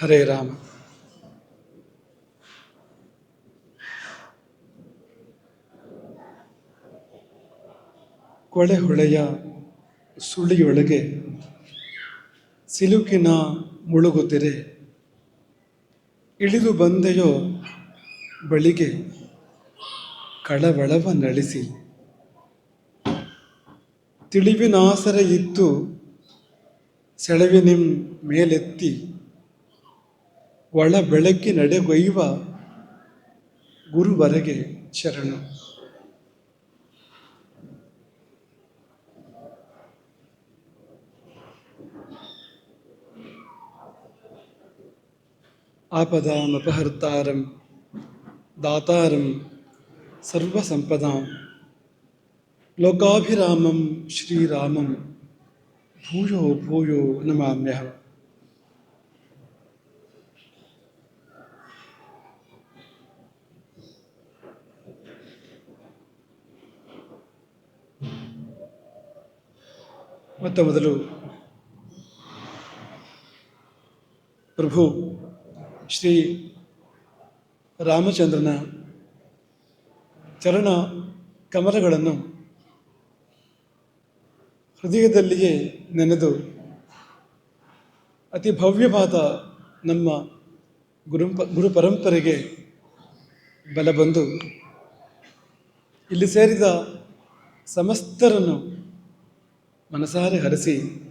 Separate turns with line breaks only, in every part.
ಹರೇ ರಾಮ. ಕೊಳೆ ಹೊಳೆಯ ಸುಳಿಯೊಳಗೆ ಸಿಲುಕಿನ ಮುಳುಗುತ್ತಿರೆ. ಇಳಿದು ಬಂದೆಯೋ ಬಳಿಗೆ ಕಳವಳವ ನಳಿಸಿ. ತಿಳಿವಿನಾಸರ ಇತ್ತು ಸೆಳವಿನಿಂ ಮೇಲೆತ್ತಿ. ಒಳ ಬೆಳಗ್ಗೆ ನಡೆಗೊಯ್ಯುವ ಗುರುವರೆಗೆ ಶರಣು ಆಪದಾಮಪಹರ್ತಾರಂ ದಾತಾರಂ ಸರ್ವಸಂಪದಾಂ ಲೋಕಾಭಿರಾಮಂ ಶ್ರೀರಾಮಂ ಭೂಯೋ ಭೂಯೋ ನಮಾಮ್ಯಹಂ ಮೊತ್ತ ಮೊದಲು ಪ್ರಭು ಶ್ರೀ ರಾಮಚಂದ್ರನ ಚರಣ ಕಮಲಗಳನ್ನು ಹೃದಯದಲ್ಲಿಯೇ ನೆನೆದು ಅತಿ ಭವ್ಯವಾದ ನಮ್ಮ ಗುರು ಗುರು ಪರಂಪರೆಗೆ ಬಲ ಬಂದು ಇಲ್ಲಿ ಸೇರಿದ ಸಮಸ್ತರನ್ನು ಮನಸಾರೆ ಹರಿಸಿ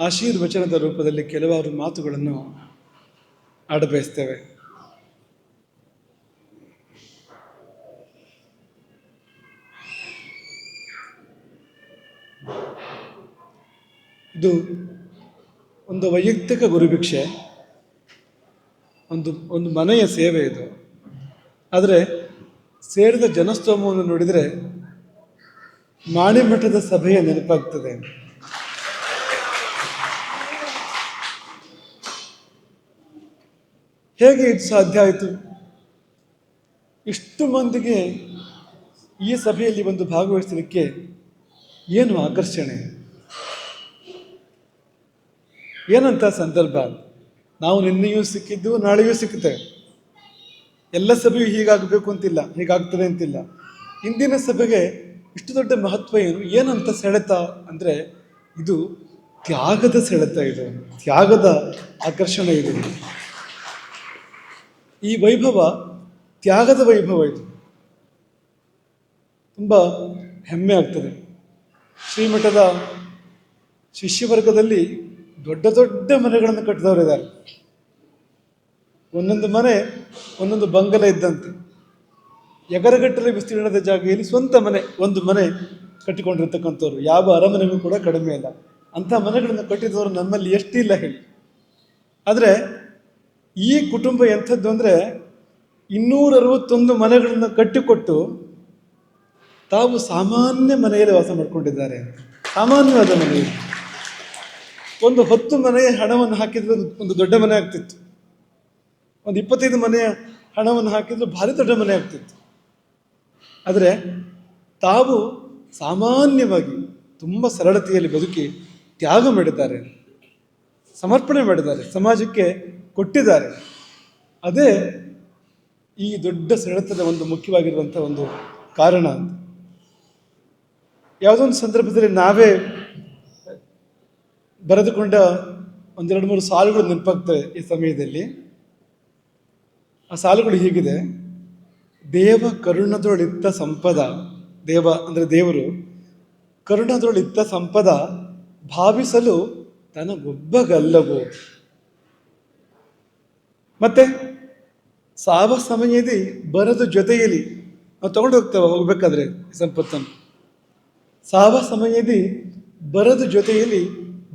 ಆಶೀರ್ವಚನದ ರೂಪದಲ್ಲಿ ಕೆಲವಾರು ಮಾತುಗಳನ್ನು ಆಡಬಯಸ್ತೇವೆ. ಇದು ಒಂದು ವೈಯಕ್ತಿಕ ಗುರುಭಿಕ್ಷೆ, ಒಂದು ಒಂದು ಮನೆಯ ಸೇವೆ ಇದು. ಆದರೆ, ಸೇರಿದ ಜನಸ್ತೋಮವನ್ನು ನೋಡಿದರೆ ಮಾಣಿಮಠದ ಸಭೆಯ ನೆನಪಾಗ್ತದೆ. ಹೇಗೆ ಇದು ಸಾಧ್ಯ ಆಯಿತು? ಇಷ್ಟು ಮಂದಿಗೆ ಈ ಸಭೆಯಲ್ಲಿ ಒಂದು ಭಾಗವಹಿಸಲಿಕ್ಕೆ ಏನು ಆಕರ್ಷಣೆ? ಏನಂತ ಸಂದರ್ಭ? ನಾವು ನಿನ್ನೆಯೂ ಸಿಕ್ಕಿದ್ದು, ನಾಳೆಯೂ ಸಿಕ್ಕುತ್ತೆ ಎಲ್ಲ ಸಭೆಯೂ ಹೀಗಾಗಬೇಕು ಅಂತಿಲ್ಲ, ಹೀಗಾಗ್ತದೆ ಅಂತಿಲ್ಲ. ಇಂದಿನ ಸಭೆಗೆ ಇಷ್ಟು ದೊಡ್ಡ ಮಹತ್ವ ಏನು? ಏನಂತ ಸೆಳೆತ ಅಂದರೆ ಇದು ತ್ಯಾಗದ ಸೆಳೆತ ಇದು. ತ್ಯಾಗದ ಆಕರ್ಷಣೆ ಇದು. ಈ ವೈಭವ ತ್ಯಾಗದ ವೈಭವ ಇದು. ತುಂಬ ಹೆಮ್ಮೆ ಆಗ್ತದೆ. ಶ್ರೀಮಠದ ಶಿಷ್ಯವರ್ಗದಲ್ಲಿ ದೊಡ್ಡ ದೊಡ್ಡ ಮನೆಗಳನ್ನು ಕಟ್ಟಿದವರಿದ್ದಾರೆ. ಒಂದೊಂದು ಮನೆ, ಒಂದೊಂದು ಬಂಗಲ ಇದ್ದಂತೆ. ಎಗರಗಟ್ಟಲೆ ವಿಸ್ತೀರ್ಣದ ಜಾಗೆಯಲ್ಲಿ ಸ್ವಂತ ಮನೆ, ಒಂದು ಮನೆ ಕಟ್ಟಿಕೊಂಡಿರ್ತಕ್ಕಂಥವ್ರು. ಯಾವ ಅರಮನೆಗೂ ಕೂಡ ಕಡಿಮೆ ಇಲ್ಲ. ಅಂಥ ಮನೆಗಳನ್ನು ಕಟ್ಟಿದವರು ನಮ್ಮಲ್ಲಿ ಎಷ್ಟಿಲ್ಲ ಹೇಳಿ. ಆದರೆ ಈ ಕುಟುಂಬ ಎಂಥದ್ದು ಅಂದರೆ ಇನ್ನೂರ ಅರವತ್ತೊಂದು ಮನೆಗಳನ್ನು ಕಟ್ಟಿಕೊಟ್ಟು ತಾವು ಸಾಮಾನ್ಯ ಮನೆಯಲ್ಲಿ ವಾಸ ಮಾಡಿಕೊಂಡಿದ್ದಾರೆ ಸಾಮಾನ್ಯವಾದ ಮನೆ ಒಂದು ಹತ್ತು ಮನೆಯ ಹಣವನ್ನು ಹಾಕಿದ್ರೆ ಒಂದು ದೊಡ್ಡ ಮನೆ ಆಗ್ತಿತ್ತು. ಒಂದು ಇಪ್ಪತ್ತೈದು ಮನೆಯ ಹಣವನ್ನು ಹಾಕಿದ್ರೆ ಭಾರಿ ದೊಡ್ಡ ಮನೆ ಆಗ್ತಿತ್ತು. ಆದರೆ ತಾವು ಸಾಮಾನ್ಯವಾಗಿ ತುಂಬ ಸರಳತೆಯಲ್ಲಿ ಬದುಕಿ ತ್ಯಾಗ ಮಾಡಿದ್ದಾರೆ, ಸಮರ್ಪಣೆ ಮಾಡಿದ್ದಾರೆ, ಸಮಾಜಕ್ಕೆ ಕೊಟ್ಟಿದ್ದಾರೆ. ಅದೇ ಈ ದೊಡ್ಡ ಸರಳತದ ಒಂದು ಮುಖ್ಯವಾಗಿರುವಂಥ ಒಂದು ಕಾರಣ. ಅಂತ ಯಾವುದೊಂದು ಸಂದರ್ಭದಲ್ಲಿ ನಾವೇ ಬರೆದುಕೊಂಡ ಒಂದೆರಡು ಮೂರು ಸಾಲುಗಳು ನೆನಪಾಗ್ತವೆ ಈ ಸಮಯದಲ್ಲಿ. ಆ ಸಾಲುಗಳು ಹೀಗಿದೆ. ದೇವ ಕರುಣದೊಳಿತ್ತ ಸಂಪದ, ದೇವ ಅಂದರೆ ದೇವರು ಕರುಣದೊಳಿತ್ತ ಸಂಪದ ಭಾವಿಸಲು ತನಗೊಬ್ಬಗಲ್ಲವು. ಮತ್ತೆ ಸಾವ ಸಮಯದಿ ಬರದ ಜೊತೆಯಲ್ಲಿ ನಾವು ತಗೊಂಡು ಹೋಗ್ತೇವೆ, ಹೋಗ್ಬೇಕಾದ್ರೆ ಸಂಪತ್ತನ್ನು. ಸಾವ ಸಮಯದಿ ಬರದ ಜೊತೆಯಲ್ಲಿ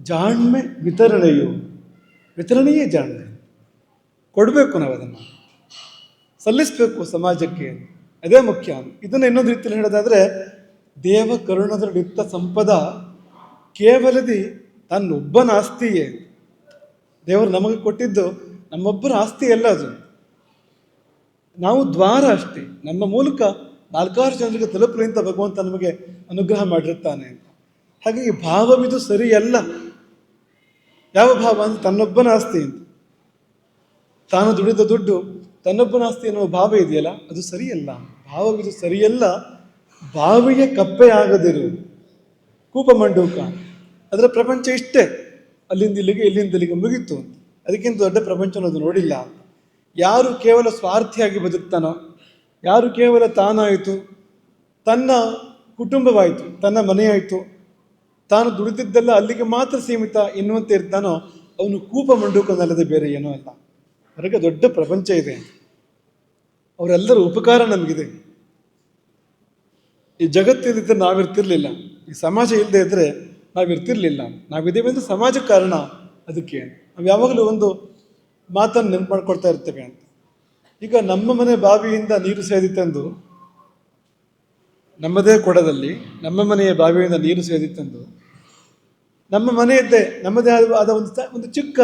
ಜಾಣ್ಮೆ ವಿತರಣೆಯು, ವಿತರಣೆಯೇ ಜಾಣ್ಮೆ. ಕೊಡಬೇಕು ನಾವು ಅದನ್ನು ಸಲ್ಲಿಸಬೇಕು ಸಮಾಜಕ್ಕೆ. ಅದೇ ಮುಖ್ಯ. ಇದನ್ನು ಇನ್ನೊಂದು ರೀತಿಯಲ್ಲಿ ಹೇಳೋದಾದರೆ, ದೇವ ಕರುಣದಲ್ಲಿತ್ತ ಸಂಪದ ಕೇವಲದಿ ತನ್ನೊಬ್ಬನ ಆಸ್ತಿಯೇ. ದೇವರು ನಮಗೆ ಕೊಟ್ಟಿದ್ದು ನಮ್ಮೊಬ್ಬರ ಆಸ್ತಿ ಅಲ್ಲ ಅದು. ನಾವು ದ್ವಾರ ಅಷ್ಟೇ. ನಮ್ಮ ಮೂಲಕ ನಾಲ್ಕಾರು ಜನರಿಗೆ ತಲುಪಲಿ ಅಂತ ಭಗವಂತ ನಮಗೆ ಅನುಗ್ರಹ ಮಾಡಿರ್ತಾನೆ. ಹಾಗಾಗಿ ಭಾವವಿದು ಸರಿಯಲ್ಲ. ಯಾವ ಭಾವ? ಅಂದ್ರೆ ತನ್ನೊಬ್ಬನ ಆಸ್ತಿ. ಅಂತ ತಾನು ದುಡಿದ ದುಡ್ಡು ತನ್ನೊಬ್ಬನ ಆಸ್ತಿ ಎನ್ನುವ ಭಾವ ಇದೆಯಲ್ಲ, ಅದು ಸರಿಯಲ್ಲ. ಭಾವವಿದು ಸರಿಯಲ್ಲ. ಬಾವಿಗೆ ಕಪ್ಪೆ ಆಗದಿರು. ಕೂಪ ಮಂಡೂಕ. ಅದರ ಪ್ರಪಂಚ ಇಷ್ಟೇ. ಅಲ್ಲಿಂದ ಇಲ್ಲಿಗೆ, ಇಲ್ಲಿಂದ ಇಲ್ಲಿಗೆ ಮುಗೀತು. ಅದಕ್ಕಿಂತ ದೊಡ್ಡ ಪ್ರಪಂಚ ಅನ್ನೋದು ನೋಡಿಲ್ಲ. ಯಾರು ಕೇವಲ ಸ್ವಾರ್ಥಿಯಾಗಿ ಬದುಕ್ತಾನೋ, ಯಾರು ಕೇವಲ ತಾನಾಯಿತು, ತನ್ನ ಕುಟುಂಬವಾಯಿತು, ತನ್ನ ಮನೆಯಾಯಿತು, ತಾನು ದುಡಿದಿದ್ದೆಲ್ಲ ಅಲ್ಲಿಗೆ ಮಾತ್ರ ಸೀಮಿತ ಎನ್ನುವಂತೆ ಇರ್ತಾನೋ, ಅವನು ಕೂಪ ಮಂಡೂಕನಲ್ಲದೆ ಬೇರೆ ಏನೂ ಅಲ್ಲ. ಹೊರಗೆ ದೊಡ್ಡ ಪ್ರಪಂಚ ಇದೆ. ಅವರೆಲ್ಲರ ಉಪಕಾರ ನಮಗಿದೆ. ಈ ಜಗತ್ತಿದ್ದರೆ ನಾವಿರ್ತಿರ್ಲಿಲ್ಲ. ಈ ಸಮಾಜ ಇಲ್ಲದೆ ಇದ್ದರೆ ನಾವಿರ್ತಿರ್ಲಿಲ್ಲ. ನಾವಿದ್ದೇವೆ ಅಂದ್ರೆ ಸಮಾಜ ಕಾರಣ ಅದಕ್ಕೆ. ನಾವು ಯಾವಾಗಲೂ ಒಂದು ಮಾತನ್ನು ನೆನಪು ಮಾಡ್ಕೊಳ್ತಾ ಇರ್ತೇವೆ ಅಂತ. ಈಗ ನಮ್ಮ ಮನೆ ಬಾವಿಯಿಂದ ನೀರು ಸೇದಿ ತಂದು, ನಮ್ಮದೇ ಕೊಡದಲ್ಲಿ ನಮ್ಮ ಮನೆಯ ಬಾವಿಯಿಂದ ನೀರು ಸೇದಿ ತಂದು, ನಮ್ಮ ಮನೆಯದ್ದೇ ನಮ್ಮದೇ ಆದ ಒಂದು ಒಂದು ಚಿಕ್ಕ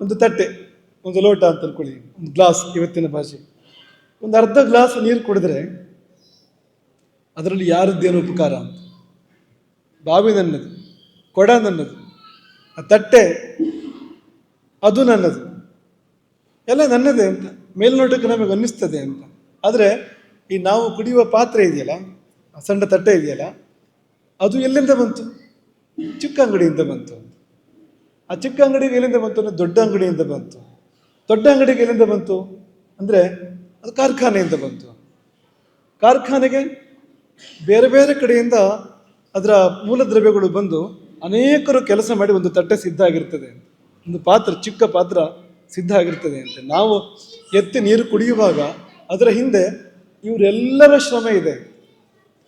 ಒಂದು ತಟ್ಟೆ. ಒಂದು ಲೋಟ ಅಂತ ಅಂದ್ಕೊಳ್ಳಿ ಒಂದು ಗ್ಲಾಸ್ ಇವತ್ತಿನ ಭಾಷೆ. ಒಂದು ಅರ್ಧ ಗ್ಲಾಸ್ ನೀರು ಕುಡಿದ್ರೆ ಅದರಲ್ಲಿ ಯಾರದ್ದೇನು ಉಪಕಾರ ಅಂತ. ಬಾವಿ ನನ್ನದು, ಕೊಡ ನನ್ನದು, ಆ ತಟ್ಟೆ, ಅದು ನನ್ನದು. ಎಲ್ಲ ನನ್ನದೇ ಅಂತ. ಮೇಲ್ನೋಟಕ್ಕೆ ನಮಗೆ ಅನ್ನಿಸ್ತದೆ ಅಂತ. ಆದರೆ ಈ ನಾವು ಕುಡಿಯುವ ಪಾತ್ರೆ ಇದೆಯಲ್ಲ, ಆ ಸಣ್ಣ ತಟ್ಟೆ ಇದೆಯಲ್ಲ, ಅದು ಎಲ್ಲಿಂದ ಬಂತು? ಚಿಕ್ಕ ಅಂಗಡಿಯಿಂದ ಬಂತು ಆ ಚಿಕ್ಕ ಅಂಗಡಿಗೆ ಎಲ್ಲಿಂದ ಬಂತು ಅಂದರೆ ದೊಡ್ಡ ಅಂಗಡಿಯಿಂದ ಬಂತು. ದೊಡ್ಡ ಅಂಗಡಿಗೆ ಎಲ್ಲಿಂದ ಬಂತು? ಅಂದರೆ ಅದು ಕಾರ್ಖಾನೆಯಿಂದ ಬಂತು. ಕಾರ್ಖಾನೆಗೆ ಬೇರೆ ಬೇರೆ ಕಡೆಯಿಂದ ಅದರ ಮೂಲ ದ್ರವ್ಯಗಳು ಬಂದು ಅನೇಕರು ಕೆಲಸ ಮಾಡಿ ಒಂದು ತಟ್ಟೆ ಸಿದ್ಧ ಆಗಿರ್ತದೆ ಒಂದು ಪಾತ್ರ, ಚಿಕ್ಕ ಪಾತ್ರ ಸಿದ್ಧ ಆಗಿರ್ತದೆ ಅಂತ. ನಾವು ಎತ್ತಿ ನೀರು ಕುಡಿಯುವಾಗ ಅದರ ಹಿಂದೆ ಇವರೆಲ್ಲರ ಶ್ರಮ ಇದೆ.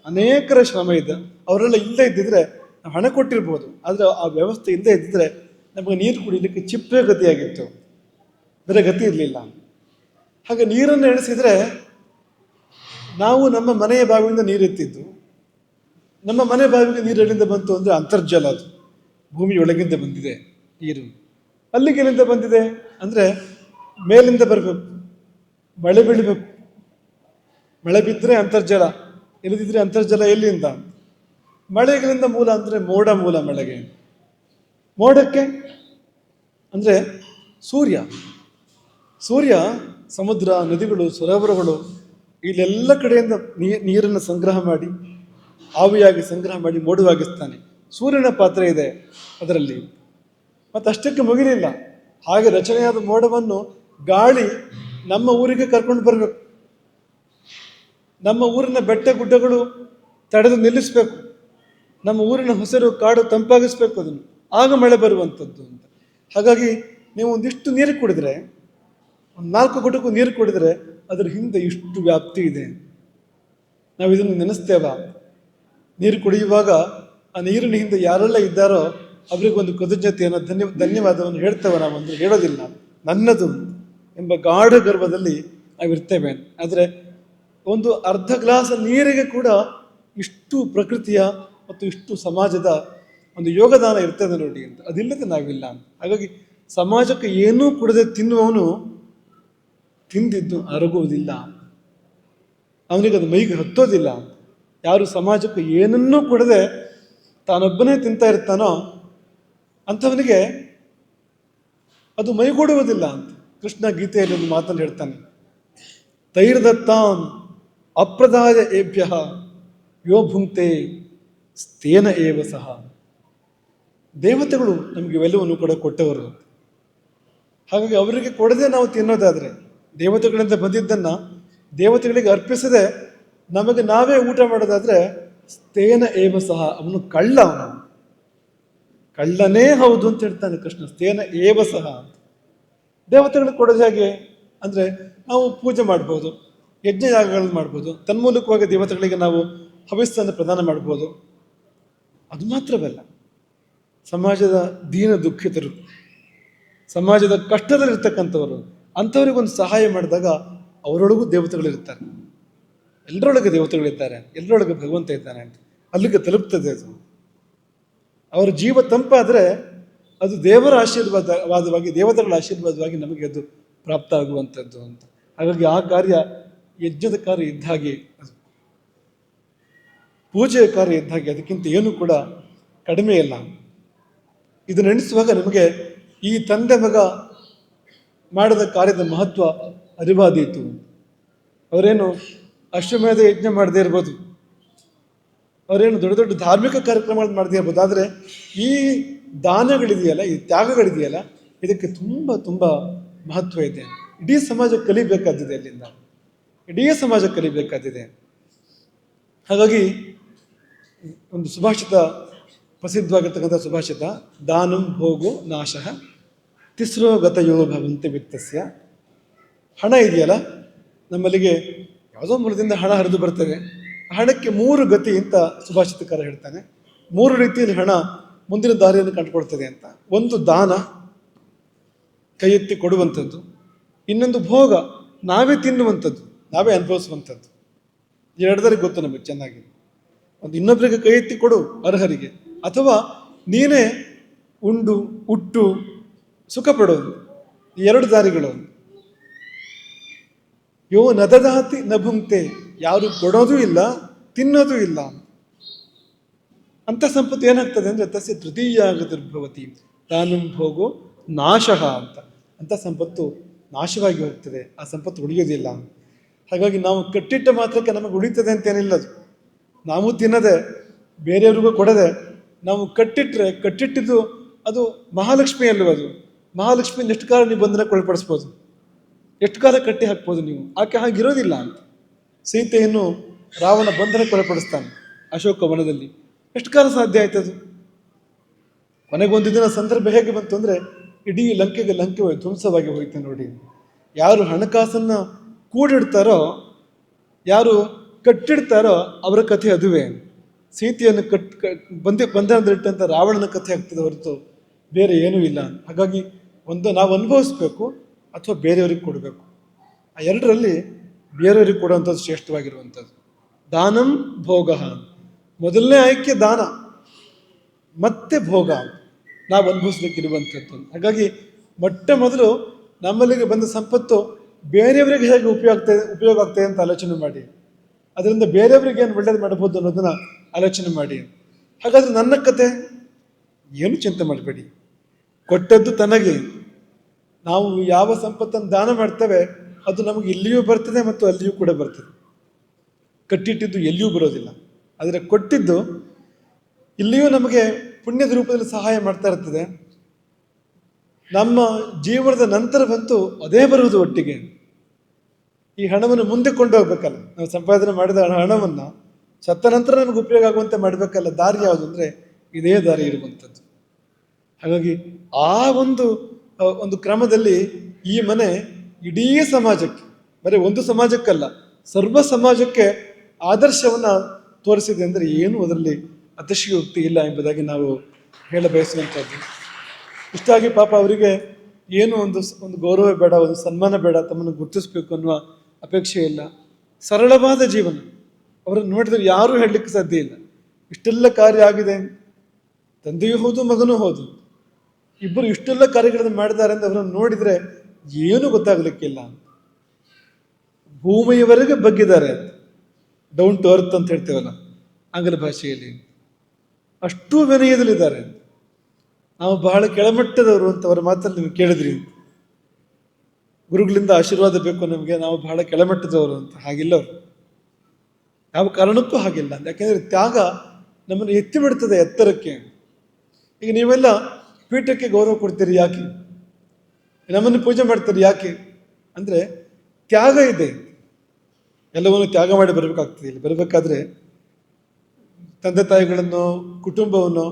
ಅನೇಕರ ಶ್ರಮ ಇದೆ. ಅವರೆಲ್ಲ ಇಲ್ಲದೆ ಇದ್ದಿದ್ರೆ ನಾವು ಹಣ ಕೊಟ್ಟಿರ್ಬೋದು. ಆದರೆ ಆ ವ್ಯವಸ್ಥೆ ಇಲ್ಲದೆ ಇದ್ದಿದ್ರೆ ನಮಗೆ ನೀರು ಕುಡಿಯಲಿಕ್ಕೆ ಚಿಪ್ಪೆ ಗತಿಯಾಗಿತ್ತು. ಬೇರೆ ಗತಿ ಇರಲಿಲ್ಲ. ಹಾಗೆ ನೀರನ್ನು ಎಣಿಸಿದರೆ ನಾವು ನಮ್ಮ ಮನೆಯ ಬಾವಿಯಿಂದ ನೀರು ಎತ್ತಿದ್ದು. ನಮ್ಮ ಮನೆ ಬಾವಿಗೆ ನೀರು ಎಲ್ಲಿಂದ ಬಂತು ಅಂದರೆ ಅಂತರ್ಜಲ ಅದು. ಭೂಮಿಯೊಳಗಿಂದ ಬಂದಿದೆ ನೀರು. ಅಲ್ಲಿಗೆ ಎಲ್ಲಿಂದ ಬಂದಿದೆ ಅಂದರೆ ಮೇಲಿಂದ ಬರಬೇಕು. ಮಳೆ ಬೀಳಬೇಕು. ಮಳೆ ಬಿದ್ದರೆ ಅಂತರ್ಜಲ. ಇಲ್ಲದಿದ್ದರೆ ಅಂತರ್ಜಲ ಎಲ್ಲಿಂದ? ಮಳೆಗಳಿಂದ ಮೂಲ ಅಂದರೆ ಮೋಡ ಮೂಲ ಮಳೆಗೆ. ಮೋಡಕ್ಕೆ ಅಂದರೆ ಸೂರ್ಯ. ಸೂರ್ಯ, ಸಮುದ್ರ, ನದಿಗಳು, ಸರೋವರಗಳು, ಇಲ್ಲೆಲ್ಲ ಕಡೆಯಿಂದ ನೀರನ್ನು ಸಂಗ್ರಹ ಮಾಡಿ, ಆವಿಯಾಗಿ ಸಂಗ್ರಹ ಮಾಡಿ ಮೋಡವಾಗಿಸ್ತಾನೆ ಸೂರ್ಯನ ಪಾತ್ರ ಇದೆ ಅದರಲ್ಲಿ. ಮತ್ತು ಅಷ್ಟಕ್ಕೆ ಮುಗಿಲಿಲ್ಲ. ಹಾಗೆ ರಚನೆಯಾದ ಮೋಡವನ್ನು ಗಾಳಿ ನಮ್ಮ ಊರಿಗೆ ಕರ್ಕೊಂಡು ಬರಬೇಕು. ನಮ್ಮ ಊರಿನ ಬೆಟ್ಟ ಗುಡ್ಡಗಳು ತಡೆದು ನಿಲ್ಲಿಸಬೇಕು. ನಮ್ಮ ಊರಿನ ಹೊಸರು ಕಾಡು ತಂಪಾಗಿಸ್ಬೇಕು ಅದನ್ನು. ಆಗ ಮಳೆ ಬರುವಂಥದ್ದು ಅಂತ. ಹಾಗಾಗಿ ನೀವು ಒಂದಿಷ್ಟು ನೀರು ಕುಡಿದ್ರೆ ಒಂದು ನಾಲ್ಕು ಗುಟುಕು ನೀರು ಕುಡಿದ್ರೆ ಅದರ ಹಿಂದೆ ಇಷ್ಟು ವ್ಯಾಪ್ತಿ ಇದೆ. ನಾವು ಇದನ್ನು ನೆನೆಸ್ತೇವ? ನೀರು ಕುಡಿಯುವಾಗ ಆ ನೀರಿನ ಹಿಂದೆ ಯಾರೆಲ್ಲ ಇದ್ದಾರೋ ಅವರಿಗೊಂದು ಕೃತಜ್ಞತೆಯನ್ನು, ಧನ್ಯ, ಧನ್ಯವಾದವನ್ನು ಹೇಳ್ತೇವೆ ನಾವು ಅಂದ್ರೆ ಹೇಳೋದಿಲ್ಲ. ನನ್ನದು ಎಂಬ ಗಾಢ ಗರ್ಭದಲ್ಲಿ ನಾವಿರ್ತೇವೆ ಆದರೆ ಒಂದು ಅರ್ಧ ಗ್ಲಾಸ್ ನೀರಿಗೆ ಕೂಡ ಇಷ್ಟು ಪ್ರಕೃತಿಯ ಮತ್ತು ಇಷ್ಟು ಸಮಾಜದ ಒಂದು ಯೋಗದಾನ ಇರ್ತದೆ ನೋಡಿ ಅಂತ. ಅದಿಲ್ಲದೆ ನಾವಿಲ್ಲ. ಹಾಗಾಗಿ ಸಮಾಜಕ್ಕೆ ಏನೂ ಕೊಡದೆ ತಿನ್ನುವವನು ತಿಂದಿದ್ದು ಅರಗುವುದಿಲ್ಲ. ಅವನಿಗೆ ಅದು ಮೈಗೆ ಹತ್ತೋದಿಲ್ಲ. ಯಾರು ಸಮಾಜಕ್ಕೆ ಏನನ್ನೂ ಕೊಡದೆ ತಾನೊಬ್ಬನೇ ತಿಂತಾ ಇರ್ತಾನೋ ಅಂಥವನಿಗೆ ಅದು ಮೈಗೂಡುವುದಿಲ್ಲ ಅಂತ. ಕೃಷ್ಣ ಗೀತೆಯಲ್ಲಿ ಒಂದು ಮಾತನ್ನು ಹೇಳ್ತಾನೆ. ತೈರ್ದತ್ತಾನ್ ಅಪ್ರದಾಯ ಏಭ್ಯ ಯೋ ಭುಂಕ್ತೆ ಸ್ಥೇನ ಏವ ಸಹ. ದೇವತೆಗಳು ನಮಗೆ ಇವೆಲ್ಲವನ್ನು ಕೂಡ ಕೊಟ್ಟವರು ಹಾಗಾಗಿ ಅವರಿಗೆ ಕೊಡದೆ ನಾವು ತಿನ್ನೋದಾದರೆ ದೇವತೆಗಳಿಂದ ಬಂದಿದ್ದನ್ನು ದೇವತೆಗಳಿಗೆ ಅರ್ಪಿಸದೆ ನಮಗೆ ನಾವೇ ಊಟ ಮಾಡೋದಾದರೆ ಸ್ಥೇನ ಏವ ಸಹ, ಅವನು ಕಳ್ಳ ಅವನು. ಕಳ್ಳನೇ ಹೌದು ಅಂತ ಹೇಳ್ತಾನೆ ಕೃಷ್ಣ ಸ್ಥೇನ ಏವ ಸಹ ದೇವತೆಗಳಿಗೆ ಕೊಡೋದು ಹೇಗೆ ಅಂದರೆ ನಾವು ಪೂಜೆ ಮಾಡ್ಬೋದು, ಯಜ್ಞ ಯಾಗಗಳನ್ನು ಮಾಡ್ಬೋದು, ತನ್ಮೂಲಕವಾಗಿ ದೇವತೆಗಳಿಗೆ ನಾವು ಹವಿಸ್ಸನ್ನು ಪ್ರದಾನ ಮಾಡ್ಬೋದು. ಅದು ಮಾತ್ರವಲ್ಲ, ಸಮಾಜದ ದೀನ ದುಃಖಿತರು, ಸಮಾಜದ ಕಷ್ಟದಲ್ಲಿರ್ತಕ್ಕಂಥವರು ಅಂಥವ್ರಿಗೊಂದು ಸಹಾಯ ಮಾಡಿದಾಗ ಅವರೊಳಗೂ ದೇವತೆಗಳಿರ್ತಾರೆ ಎಲ್ಲರೊಳಗೆ ದೇವತೆಗಳಿದ್ದಾರೆ. ಎಲ್ಲರೊಳಗೆ ಭಗವಂತ ಇದ್ದಾನೆ ಅಂತ. ಅಲ್ಲಿಗೆ ತಲುಪ್ತದೆ ಅದು. ಅವರ ಜೀವ ತಂಪಾದರೆ ಅದು ದೇವರ ಆಶೀರ್ವಾದವಾದವಾಗಿ ದೇವತೆಗಳ ಆಶೀರ್ವಾದವಾಗಿ ನಮಗೆ ಅದು ಪ್ರಾಪ್ತ ಆಗುವಂಥದ್ದು ಅಂತ. ಹಾಗಾಗಿ ಆ ಕಾರ್ಯ ಯಜ್ಞದ ಕಾರ್ಯ ಇದ್ದ ಹಾಗೆ ಅದು. ಪೂಜೆಯ ಕಾರ್ಯ ಇದ್ದ ಹಾಗೆ, ಅದಕ್ಕಿಂತ ಏನೂ ಕೂಡ ಕಡಿಮೆ ಇಲ್ಲ. ಇದನ್ನು ಎಣಿಸುವಾಗ ನಮಗೆ ಈ ತಂದೆ ಮಗ ಮಾಡಿದ ಕಾರ್ಯದ ಮಹತ್ವ ಅರಿವಾದೀತು. ಅವರೇನು ಅಶ್ವಮೇಧ ಯಜ್ಞ ಮಾಡದೇ ಇರ್ಬೋದು, ಅವರೇನು ದೊಡ್ಡ ದೊಡ್ಡ ಧಾರ್ಮಿಕ ಕಾರ್ಯಕ್ರಮಗಳನ್ನು ಮಾಡದೇ ಇರ್ಬೋದು, ಆದರೆ ಈ ದಾನಗಳಿದೆಯಲ್ಲ, ಈ ತ್ಯಾಗಗಳಿದೆಯಲ್ಲ, ಇದಕ್ಕೆ ತುಂಬ ತುಂಬ ಮಹತ್ವ ಇದೆ. ಇಡೀ ಸಮಾಜ ಕಲಿಬೇಕಾದಿದೆ ಅಲ್ಲಿಂದ. ಇಡೀ ಸಮಾಜ ಕಲಿಬೇಕಾದಿದೆ ಹಾಗಾಗಿ ಒಂದು ಸುಭಾಷಿತ, ಪ್ರಸಿದ್ಧವಾಗಿರ್ತಕ್ಕಂಥ ಸುಭಾಷಿತ, ದಾನಂ ಭೋಗೋ ನಾಶಃ. ತಿಸ್ರೋ ಗತಯೋ ಭವಂತಿ ವಿತ್ತಸ್ಯ. ಹಣ ಇದೆಯಲ್ಲ? ನಮ್ಮಲ್ಲಿಗೆ ಯಾವುದೋ ಮೂಲದಿಂದ ಹಣ ಹರಿದು ಬರ್ತದೆ. ಹಣಕ್ಕೆ ಮೂರು ಗತಿ ಅಂತ ಸುಭಾಷಿತಕಾರ ಹೇಳ್ತಾನೆ. ಮೂರು ರೀತಿಯಲ್ಲಿ ಹಣ ಮುಂದಿನ ದಾರಿಯನ್ನು ಕಂಡುಕೊಳ್ತದೆ ಅಂತ. ಒಂದು ದಾನ ಕೈ ಎತ್ತಿ ಕೊಡುವಂಥದ್ದು. ಇನ್ನೊಂದು ಭೋಗ, ನಾವೇ ತಿನ್ನುವಂಥದ್ದು, ನಾವೇ ಅನುಭವಿಸುವಂಥದ್ದು. ಎರಡರಿಗೆ ಗೊತ್ತು ನಮಗೆ ಚೆನ್ನಾಗಿ. ಒಂದು ಇನ್ನೊಬ್ಬರಿಗೆ ಕೈ ಎತ್ತಿ ಕೊಡು ಅರ್ಹರಿಗೆ. ಅಥವಾ ನೀನೇ ಉಂಡು ಉಟ್ಟು ಸುಖ ಪಡೋದು ಎರಡು ದಾರಿಗಳು ಯೋ ನದದಾತಿ ನಭುಂಕ್ತೆ, ಯಾರು ಕೊಡೋದು ಇಲ್ಲ, ತಿನ್ನೋದು ಇಲ್ಲ. ಅಂತ ಸಂಪತ್ತು ಏನಾಗ್ತದೆ ಅಂದ್ರೆ ತಸ್ಯ ತೃತೀಯ ದುರ್ಭವತಿ ತಾನು ಹೋಗೋ ನಾಶಃ ಅಂತ. ಅಂತ ಸಂಪತ್ತು ನಾಶವಾಗಿ ಹೋಗ್ತದೆ. ಆ ಸಂಪತ್ತು ಉಳಿಯೋದಿಲ್ಲ. ಹಾಗಾಗಿ ನಾವು ಕಟ್ಟಿಟ್ಟ ಮಾತ್ರಕ್ಕೆ ನಮಗೆ ಉಳಿತದೆ ಅಂತೇನಿಲ್ಲ ಅದು. ನಾವು ತಿನ್ನದೆ, ಬೇರೆಯವ್ರಿಗೂ ಕೊಡದೆ, ನಾವು ಕಟ್ಟಿಟ್ರೆ, ಕಟ್ಟಿಟ್ಟಿದ್ದು ಅದು ಮಹಾಲಕ್ಷ್ಮಿ ಅಲ್ವ ಅದು ಮಹಾಲಕ್ಷ್ಮಿ ಎಷ್ಟು ಕಾಲ ನೀವು ಬಂದನ ಒಳಪಡಿಸ್ಬೋದು ಎಷ್ಟು ಕಾಲ ಕಟ್ಟಿ ಹಾಕ್ಬೋದು ನೀವು. ಆಕೆ ಹಾಗಿರೋದಿಲ್ಲ ಅಂತ. ಸೀತೆಯನ್ನು ರಾವಣ ಬಂಧನಕ್ಕೆ ಒಳಪಡಿಸ್ತಾನೆ ಅಶೋಕ ವನದಲ್ಲಿ. ಎಷ್ಟು ಕಾಲ ಸಾಧ್ಯ ಆಯ್ತದು ಕೊನೆಗೊಂದು ದಿನ ಸಂದರ್ಭ ಹೇಗೆ ಬಂತು ಅಂದರೆ ಇಡೀ ಲಂಕೆಗೆ ಲಂಕೆ ಧ್ವಂಸವಾಗಿ ಹೋಯ್ತು ನೋಡಿ. ಯಾರು ಹಣಕಾಸನ್ನು ಕೂಡಿಡ್ತಾರೋ, ಯಾರು ಕಟ್ಟಿಡ್ತಾರೋ ಅವರ ಕಥೆ ಅದುವೇ. ಸೀತೆಯನ್ನು ಕಟ್ ಬಂಧನದಲ್ಲಿಟ್ಟಂಥ ರಾವಣನ ಕಥೆ ಆಗ್ತದೆ ಹೊರತು ಬೇರೆ ಏನೂ ಇಲ್ಲ. ಹಾಗಾಗಿ ಒಂದು ನಾವು ಅನುಭವಿಸ್ಬೇಕು ಅಥವಾ ಬೇರೆಯವ್ರಿಗೆ ಕೊಡಬೇಕು. ಆ ಎರಡರಲ್ಲಿ ಬೇರೆಯವ್ರಿಗೆ ಕೊಡುವಂಥದ್ದು ಶ್ರೇಷ್ಠವಾಗಿರುವಂಥದ್ದು. ದಾನಂ ಭೋಗ. ಮೊದಲನೇ ಆಯ್ಕೆ ದಾನ. ಮತ್ತೆ ಭೋಗ. ನಾವು ಅನುಭವಿಸ್ಬೇಕಿರುವಂಥದ್ದು. ಹಾಗಾಗಿ ಮೊಟ್ಟ ಮೊದಲು ನಮ್ಮಲ್ಲಿಗೆ ಬಂದ ಸಂಪತ್ತು ಬೇರೆಯವರಿಗೆ ಹೇಗೆ ಉಪಯೋಗ ಆಗ್ತದೆ ಉಪಯೋಗ ಆಗ್ತದೆ ಅಂತ ಆಲೋಚನೆ ಮಾಡಿ. ಅದರಿಂದ ಬೇರೆಯವರಿಗೆ ಏನು ಒಳ್ಳೇದು ಮಾಡಬಹುದು ಅನ್ನೋದನ್ನ ಆಲೋಚನೆ ಮಾಡಿ. ಹಾಗಾದ್ರೆ ನನ್ನ ಕತೆ ಏನು ಚಿಂತೆ ಮಾಡಬೇಡಿ. ಕೊಟ್ಟದ್ದು ತನಗೆ. ನಾವು ಯಾವ ಸಂಪತ್ತನ್ನು ದಾನ ಮಾಡ್ತೇವೆ, ಅದು ನಮಗೆ ಇಲ್ಲಿಯೂ ಬರ್ತದೆ ಮತ್ತು ಅಲ್ಲಿಯೂ ಕೂಡ ಬರ್ತದೆ. ಕಟ್ಟಿಟ್ಟಿದ್ದು ಎಲ್ಲಿಯೂ ಬರೋದಿಲ್ಲ. ಆದರೆ ಕೊಟ್ಟಿದ್ದು ಇಲ್ಲಿಯೂ ನಮಗೆ ಪುಣ್ಯದ ರೂಪದಲ್ಲಿ ಸಹಾಯ ಮಾಡ್ತಾ ಇರ್ತದೆ. ನಮ್ಮ ಜೀವನದ ನಂತರ ಬಂತು ಅದೇ ಬರುವುದು ಒಟ್ಟಿಗೆ. ಈ ಹಣವನ್ನು ಮುಂದೆ ಕೊಂಡೋಗ್ಬೇಕಲ್ಲ. ನಾವು ಸಂಪಾದನೆ ಮಾಡಿದ ಹಣವನ್ನು ಸತ್ತ ನಂತರ ನಮಗೆ ಉಪಯೋಗ ಆಗುವಂತೆ ಮಾಡಬೇಕಲ್ಲ. ದಾರಿ ಯಾವುದು ಅಂದರೆ ಇದೇ ದಾರಿ ಇರುವಂಥದ್ದು. ಹಾಗಾಗಿ ಆ ಒಂದು ಒಂದು ಕ್ರಮದಲ್ಲಿ ಈ ಮನೆ ಇಡೀ ಸಮಾಜಕ್ಕೆ, ಬರೀ ಒಂದು ಸಮಾಜಕ್ಕಲ್ಲ, ಸರ್ವ ಸಮಾಜಕ್ಕೆ ಆದರ್ಶವನ್ನ ತೋರಿಸಿದೆ ಅಂದರೆ ಏನು ಅದರಲ್ಲಿ ಅತಿಶಯೋಕ್ತಿ ಇಲ್ಲ ಎಂಬುದಾಗಿ ನಾವು ಹೇಳ ಬಯಸುವಂಥದ್ದು. ಇಷ್ಟಾಗಿ ಪಾಪ ಅವರಿಗೆ ಏನು ಒಂದು ಒಂದು ಗೌರವ ಬೇಡ, ಒಂದು ಸನ್ಮಾನ ಬೇಡ, ತಮ್ಮನ್ನು ಗುರುತಿಸ್ಬೇಕು ಅನ್ನುವ ಅಪೇಕ್ಷೆ ಇಲ್ಲ. ಸರಳವಾದ ಜೀವನ. ಅವರನ್ನು ನೋಡಿದ್ರೆ ಯಾರೂ ಹೇಳಲಿಕ್ಕೆ ಸಾಧ್ಯ ಇಲ್ಲ. ಇಷ್ಟೆಲ್ಲ ಕಾರ್ಯ ಆಗಿದೆ. ತಂದೆಯೂ ಹೌದು, ಮಗನೂ ಹೌದು. ಇಬ್ಬರು ಇಷ್ಟೆಲ್ಲ ಕಾರ್ಯಗಳನ್ನು ಮಾಡಿದ್ದಾರೆ ಅಂತ ಅವರನ್ನು ನೋಡಿದ್ರೆ ಏನು ಗೊತ್ತಾಗ್ಲಿಕ್ಕಿಲ್ಲ. ಭೂಮಿಯವರೆಗೆ ಬಗ್ಗಿದ್ದಾರೆ ಡೌನ್ ಟು ಅರ್ತ್ ಅಂತ ಹೇಳ್ತೇವಲ್ಲ, ಆಂಗ್ಲ ಭಾಷೆಯಲ್ಲಿ. ಅಷ್ಟು ವಿನಯದಲ್ಲಿದ್ದಾರೆ ನಾವು ಬಹಳ ಕೆಳಮಟ್ಟದವರು ಅಂತ ಅವರ ಮಾತಲ್ಲಿ ನೀವು ಕೇಳಿದ್ರಿ ಗುರುಗಳಿಂದ ಆಶೀರ್ವಾದ ಬೇಕು ನಮಗೆ, ನಾವು ಬಹಳ ಕೆಳಮಟ್ಟದವರು ಅಂತ. ಹಾಗಿಲ್ಲ ಅವರು. ಯಾವ ಕಾರಣಕ್ಕೂ ಹಾಗಿಲ್ಲ. ಯಾಕೆಂದ್ರೆ ತ್ಯಾಗ ನಮ್ಮನ್ನು ಎತ್ತಿ ಬಿಡ್ತದೆ ಎತ್ತರಕ್ಕೆ. ಈಗ ನೀವೆಲ್ಲ ಪೀಠಕ್ಕೆ ಗೌರವ ಕೊಡ್ತೀರಿ ಯಾಕೆ? ನಮ್ಮನ್ನು ಪೂಜೆ ಮಾಡ್ತೀರಿ ಯಾಕೆ? ಅಂದರೆ ತ್ಯಾಗ ಇದೆ. ಎಲ್ಲವನ್ನು ತ್ಯಾಗ ಮಾಡಿ ಬರಬೇಕಾಗ್ತದೆ ಇಲ್ಲಿ. ಬರಬೇಕಾದ್ರೆ ತಂದೆ ತಾಯಿಗಳನ್ನು, ಕುಟುಂಬವನ್ನು,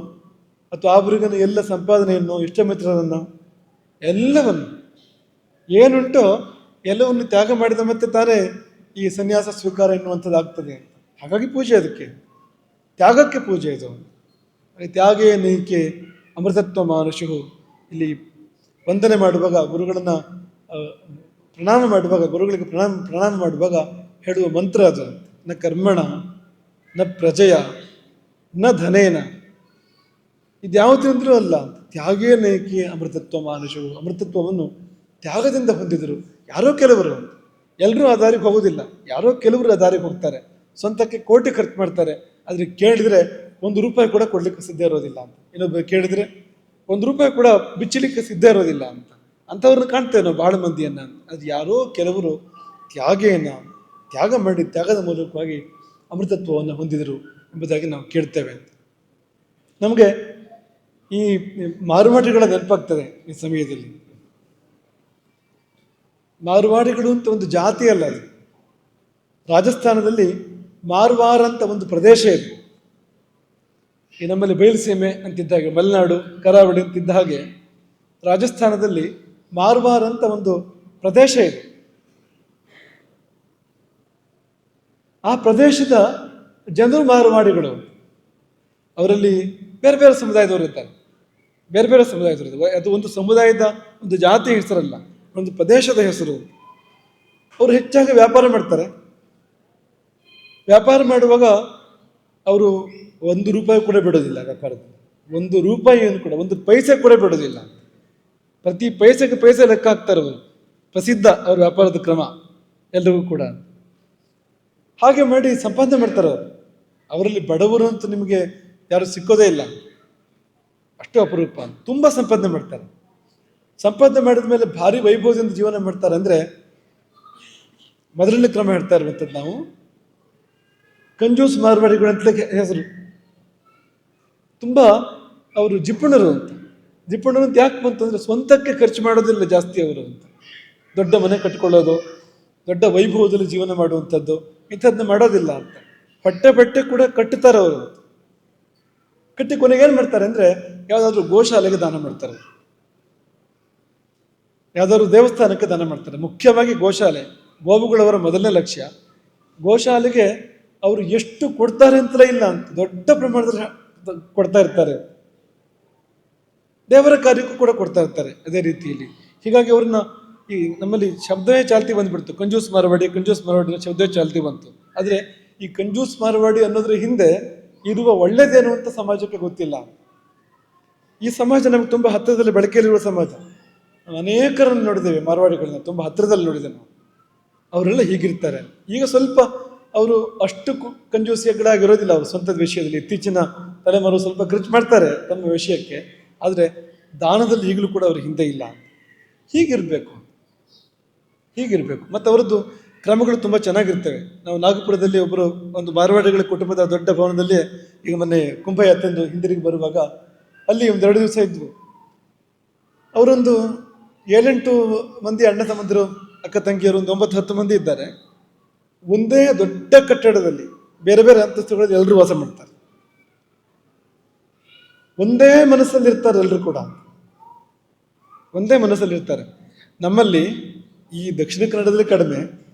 ಅಥವಾ ಆವರಿಗನ ಎಲ್ಲ ಸಂಪಾದನೆಯನ್ನು ಇಷ್ಟ ಮಿತ್ರರನ್ನು ಎಲ್ಲವನ್ನು ಏನುಂಟೋ ಎಲ್ಲವನ್ನು ತ್ಯಾಗ ಮಾಡಿದ ಮತ್ತೆ ತಾನೇ ಈ ಸನ್ಯಾಸ ಸ್ವೀಕಾರ ಎನ್ನುವಂಥದ್ದು ಆಗ್ತದೆ ಹಾಗಾಗಿ ಪೂಜೆ ಅದಕ್ಕೆ. ತ್ಯಾಗಕ್ಕೆ ಪೂಜೆ ಇದು. ತ್ಯಾಗೇ ನೀಕೆ ಅಮೃತತ್ವ ಮಾನುಷು ಇಲ್ಲಿ ವಂದನೆ ಮಾಡುವಾಗ ಗುರುಗಳನ್ನು ಪ್ರಣಾಮ ಮಾಡುವಾಗ, ಗುರುಗಳಿಗೆ ಪ್ರಣಾಮ ಪ್ರಣಾಮ ಮಾಡುವಾಗ ಹೇಳುವ ಮಂತ್ರ ಅದು. ನ ಕರ್ಮಣ, ನ ಪ್ರಜೆಯ, ನ ಧನೇನ. ಇದ್ಯಾವುದಿಂದ್ರೂ ಅಲ್ಲ, ತ್ಯಾಗೇ ನೈಕಿ ಅಮೃತತ್ವ ಮಾನುಷವು ಅಮೃತತ್ವವನ್ನು ತ್ಯಾಗದಿಂದ ಹೊಂದಿದರು. ಯಾರೋ ಕೆಲವರು ಎಲ್ಲರೂ ಆ ದಾರಿಗೆ ಹೋಗೋದಿಲ್ಲ ಯಾರೋ ಕೆಲವರು ಆ ದಾರಿಗೆ ಹೋಗ್ತಾರೆ. ಸ್ವಂತಕ್ಕೆ ಕೋಟಿ ಖರ್ಚು ಮಾಡ್ತಾರೆ. ಆದರೆ ಕೇಳಿದ್ರೆ ಒಂದು ರೂಪಾಯಿ ಕೂಡ ಕೊಡ್ಲಿಕ್ಕೆ ಸಿದ್ಧ ಇರೋದಿಲ್ಲ ಅಂತ. ಇನ್ನೊಬ್ಬ ಕೇಳಿದ್ರೆ, ಒಂದು ರೂಪಾಯಿ ಕೂಡ ಬಿಚ್ಚಲಿಕ್ಕೆ ಸಿದ್ಧ ಇರೋದಿಲ್ಲ ಅಂತ. ಅಂಥವ್ರನ್ನ ಕಾಣ್ತೇವೆ ನಾವು ಭಾಳ ಮಂದಿಯನ್ನ ಅದು ಯಾರೋ ಕೆಲವರು ತ್ಯಾಗೇನ, ತ್ಯಾಗ ಮಾಡಿ ತ್ಯಾಗದ ಮೂಲಕವಾಗಿ ಅಮೃತತ್ವವನ್ನು ಹೊಂದಿದರು ಎಂಬುದಾಗಿ ನಾವು ಕೇಳ್ತೇವೆ ನಮಗೆ ಈ ಮಾರುವಾಡಿಗಳ ನೆನಪಾಗ್ತದೆ ಈ ಸಮಯದಲ್ಲಿ. ಮಾರುವಾಡಿಗಳು ಅಂತ ಒಂದು ಜಾತಿ ಅಲ್ಲ ಅದು. ರಾಜಸ್ಥಾನದಲ್ಲಿ ಮಾರ್ವಾರ್ ಅಂತ ಒಂದು ಪ್ರದೇಶ ಇದೆ. ಈ ನಮ್ಮಲ್ಲಿ ಬಯಲುಸೀಮೆ ಅಂತಿದ್ದ ಹಾಗೆ ಮಲೆನಾಡು, ಕರಾವಳಿ ಅಂತಿದ್ದ ಹಾಗೆ ರಾಜಸ್ಥಾನದಲ್ಲಿ ಮಾರ್ವಾರ್ ಅಂತ ಒಂದು ಪ್ರದೇಶ ಇದೆ. ಆ ಪ್ರದೇಶದ ಜನರು ಮಾರುವಾಡಿಗಳು. ಅವರಲ್ಲಿ ಬೇರೆ ಬೇರೆ ಸಮುದಾಯದವರು ಇರ್ತಾರೆ. ಬೇರೆ ಬೇರೆ ಸಮುದಾಯದವರು. ಅದು ಒಂದು ಸಮುದಾಯದ ಒಂದು ಜಾತಿಯ ಹೆಸರಲ್ಲ, ಒಂದು ಪ್ರದೇಶದ ಹೆಸರು. ಅವರು ಹೆಚ್ಚಾಗಿ ವ್ಯಾಪಾರ ಮಾಡ್ತಾರೆ. ವ್ಯಾಪಾರ ಮಾಡುವಾಗ ಅವರು ಒಂದು ರೂಪಾಯಿ ಕೂಡ ಬಿಡೋದಿಲ್ಲ ವ್ಯಾಪಾರದಲ್ಲಿ ಒಂದು ರೂಪಾಯಿ ರೂಪಾಯಿಯನ್ನು ಕೂಡ, ಒಂದು ಪೈಸೆ ಕೂಡ ಬಿಡೋದಿಲ್ಲ. ಪ್ರತಿ ಪೈಸೆಗೆ ಪೈಸೆ ಲೆಕ್ಕ ಹಾಕ್ತಾರೆ ಅವರು. ಪ್ರಸಿದ್ಧ ಅವ್ರ ವ್ಯಾಪಾರದ ಕ್ರಮ ಎಲ್ರಿಗೂ ಕೂಡ. ಹಾಗೆ ಮಾಡಿ ಸಂಪಾದನೆ ಮಾಡ್ತಾರೆ ಅವರು. ಅವರಲ್ಲಿ ಬಡವರು ಅಂತ ನಿಮಗೆ ಯಾರು ಸಿಕ್ಕೋದೇ ಇಲ್ಲ. ಅಷ್ಟು ಅಪರೂಪ. ತುಂಬ ಸಂಪಾದನೆ ಮಾಡ್ತಾರೆ. ಸಂಪಾದನೆ ಮಾಡಿದ ಮೇಲೆ ಭಾರಿ ವೈಭವದಿಂದ ಜೀವನ ಮಾಡ್ತಾರೆ ಅಂದರೆ ಮೊದಲನೇ ಕ್ರಮ ಹೇಳ್ತಾ ಇರುವಂಥದ್ದು ನಾವು. ಕಂಜೂಸ್ ಮಾರ್ವಾಡಿಗಳು ಅಂತ ಹೆಸರು. ತುಂಬ ಅವರು ಜಿಪುಣರು ಅಂತ. ಜಿಪುಣರು ಅಂತ ಯಾಕೆ ಬಂತು ಸ್ವಂತಕ್ಕೆ ಖರ್ಚು ಮಾಡೋದಿಲ್ಲ ಜಾಸ್ತಿ ಅವರು ಅಂತ. ದೊಡ್ಡ ಮನೆ ಕಟ್ಕೊಳ್ಳೋದು, ದೊಡ್ಡ ವೈಭವದಲ್ಲಿ ಜೀವನ ಮಾಡುವಂಥದ್ದು ಇಂಥದ್ದನ್ನ ಮಾಡೋದಿಲ್ಲ ಅಂತ. ಹೊಟ್ಟೆ ಬಟ್ಟೆ ಕೂಡ ಕಟ್ಟುತ್ತಾರೆ ಅವರು. ಕಟ್ಟಿ ಕೊನೆಗೆ ಏನು ಮಾಡ್ತಾರೆ ಅಂದರೆ ಯಾವುದಾದ್ರೂ ಗೋಶಾಲೆಗೆ ದಾನ ಮಾಡ್ತಾರೆ. ಯಾವುದಾದ್ರು ದೇವಸ್ಥಾನಕ್ಕೆ ದಾನ ಮಾಡ್ತಾರೆ. ಮುಖ್ಯವಾಗಿ ಗೋಶಾಲೆ, ಗೋವುಗಳವರ ಮೊದಲನೇ ಲಕ್ಷ್ಯ. ಗೋಶಾಲೆಗೆ ಅವರು ಎಷ್ಟು ಕೊಡ್ತಾರೆ ಅಂತಲೇ ಇಲ್ಲ ಅಂತ. ದೊಡ್ಡ ಪ್ರಮಾಣದಲ್ಲಿ ಕೊಡ್ತಾ ಇರ್ತಾರೆ. ದೇವರ ಕಾರ್ಯಕ್ಕೂ ಕೂಡ ಕೊಡ್ತಾ ಇರ್ತಾರೆ ಅದೇ ರೀತಿಯಲ್ಲಿ. ಹೀಗಾಗಿ ಅವ್ರನ್ನ ಈ ನಮ್ಮಲ್ಲಿ ಶಬ್ದವೇ ಚಾಲ್ತಿ ಬಂದ್ಬಿಡ್ತು. ಕಂಜೂಸ್ ಮಾರವಾಡಿ ಕಂಜೂಸ್ ಮಾರವಾಡಿ ಶಬ್ದವೇ ಚಾಲ್ತಿ ಬಂತು. ಆದರೆ ಈ ಕಂಜೂಸ್ ಮಾರವಾಡಿ ಅನ್ನೋದ್ರ ಹಿಂದೆ ಇರುವ ಒಳ್ಳೇದೇನು ಅಂತ ಸಮಾಜಕ್ಕೆ ಗೊತ್ತಿಲ್ಲ. ಈ ಸಮಾಜ ನಮ್ಗೆ ತುಂಬ ಹತ್ತಿರದಲ್ಲಿ ಬಳಕೆಯಲ್ಲಿರುವ ಸಮಾಜ. ಅನೇಕರನ್ನು ನೋಡಿದ್ದೇವೆ ಮಾರವಾಡಿಗಳನ್ನ, ತುಂಬ ಹತ್ತಿರದಲ್ಲಿ ನೋಡಿದೆ ನಾವು. ಅವರೆಲ್ಲ ಹೀಗಿರ್ತಾರೆ. ಈಗ ಸ್ವಲ್ಪ ಅವರು ಅಷ್ಟು ಕು- ಕಂಜೂಸಿ ಆಗಿರೋದಿಲ್ಲ, ಅವರು ಸ್ವಂತದ ವಿಷಯದಲ್ಲಿ ಇತ್ತೀಚಿನ ತಲೆಮಾರು ಸ್ವಲ್ಪ ಖರ್ಚು ಮಾಡ್ತಾರೆ ತಮ್ಮ ವಿಷಯಕ್ಕೆ, ಆದರೆ ದಾನದಲ್ಲಿ ಈಗಲೂ ಕೂಡ ಅವ್ರ ಹಿಂದೆ ಇಲ್ಲ. ಹೀಗಿರಬೇಕು. ಹೀಗಿರಬೇಕು. ಮತ್ತು ಅವರದ್ದು ಕ್ರಮಗಳು ತುಂಬ ಚೆನ್ನಾಗಿರ್ತವೆ. ನಾವು ನಾಗಪುರದಲ್ಲಿ ಒಬ್ಬರು ಒಂದು ಮಾರವಾಡಿಗಳ ಕುಟುಂಬದ ದೊಡ್ಡ ಭವನದಲ್ಲಿ ಈಗ ಮೊನ್ನೆ ಕುಂಭಯಾತ್ರೆಂದು ಹಿಂದಿರುಗಿ ಬರುವಾಗ ಅಲ್ಲಿ ಒಂದೆರಡು ದಿವಸ ಇದ್ವು. ಅವರೊಂದು ಏಳೆಂಟು ಮಂದಿ ಅಣ್ಣ ತಮ್ಮಂದಿರು, ಅಕ್ಕ ತಂಗಿಯರು ಒಂದು ಒಂಬತ್ತು ಹತ್ತು ಮಂದಿ ಇದ್ದಾರೆ. ಒಂದೇ ದೊಡ್ಡ ಕಟ್ಟಡದಲ್ಲಿ ಬೇರೆ ಬೇರೆ ಅಂತಸ್ತುಗಳಲ್ಲಿ ಎಲ್ಲರೂ ವಾಸ ಮಾಡ್ತಾರೆ. ಒಂದೇ ಮನಸ್ಸಲ್ಲಿ ಇರ್ತಾರೆ ಎಲ್ಲರೂ ಕೂಡ. ಒಂದೇ ಮನಸ್ಸಲ್ಲಿ ಇರ್ತಾರೆ. ನಮ್ಮಲ್ಲಿ ಈ ದಕ್ಷಿಣ ಕನ್ನಡದಲ್ಲಿ ಕಡಿಮೆ,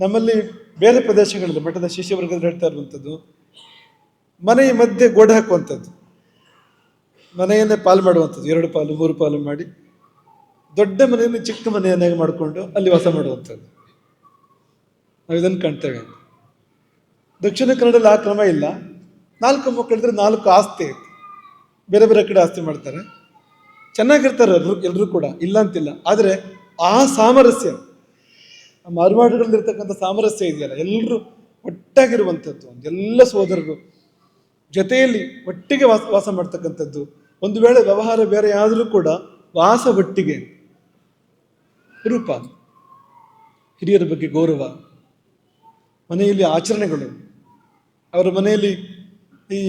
ನಮ್ಮಲ್ಲಿ ಬೇರೆ ಪ್ರದೇಶಗಳಲ್ಲಿ, ಮಠದ ಶಿಷ್ಯವರ್ಗದಲ್ಲಿ ಹೇಳ್ತಾ ಇರುವಂಥದ್ದು ಮನೆಯ ಮಧ್ಯೆ ಗೋಡೆ ಹಾಕುವಂಥದ್ದು. ಮನೆಯನ್ನೇ ಪಾಲು ಮಾಡುವಂಥದ್ದು. ಎರಡು ಪಾಲು, ಮೂರು ಪಾಲು ಮಾಡಿ ದೊಡ್ಡ ಮನೆಯನ್ನು ಚಿಕ್ಕ ಮನೆಯನ್ನಾಗಿ ಮಾಡಿಕೊಂಡು ಅಲ್ಲಿ ವಾಸ ಮಾಡುವಂಥದ್ದು. ನಾವು ಇದನ್ನು ಕಾಣ್ತೇವೆ. ದಕ್ಷಿಣ ಕನ್ನಡದಲ್ಲಿ ಆ ಕ್ರಮ ಇಲ್ಲ. ನಾಲ್ಕು ಮಕ್ಕಳಿದ್ರೆ ನಾಲ್ಕು ಆಸ್ತಿ ಐತೆ. ಬೇರೆ ಬೇರೆ ಕಡೆ ಆಸ್ತಿ ಮಾಡ್ತಾರೆ. ಚೆನ್ನಾಗಿರ್ತಾರೆ ಎಲ್ಲರೂ ಎಲ್ಲರೂ ಕೂಡ, ಇಲ್ಲ ಅಂತಿಲ್ಲ. ಆದರೆ ಆ ಸಾಮರಸ್ಯ, ಆ ಮಾರ್ವಾಡಿಗಳಲ್ಲಿರ್ತಕ್ಕಂಥ ಸಾಮರಸ್ಯ ಇದೆಯಲ್ಲ ಎಲ್ಲರೂ ಒಟ್ಟಾಗಿರುವಂಥದ್ದು, ಎಲ್ಲ ಸೋದರರು ಜೊತೆಯಲ್ಲಿ ಒಟ್ಟಿಗೆ ವಾಸ ವಾಸ ಮಾಡ್ತಕ್ಕಂಥದ್ದು, ಒಂದು ವೇಳೆ ವ್ಯವಹಾರ ಬೇರೆ ಆದರೂ ಕೂಡ ವಾಸ ಒಟ್ಟಿಗೆ ರೂಪ, ಹಿರಿಯರ ಬಗ್ಗೆ ಗೌರವ, ಮನೆಯಲ್ಲಿ ಆಚರಣೆಗಳು, ಅವರ ಮನೆಯಲ್ಲಿ ಈ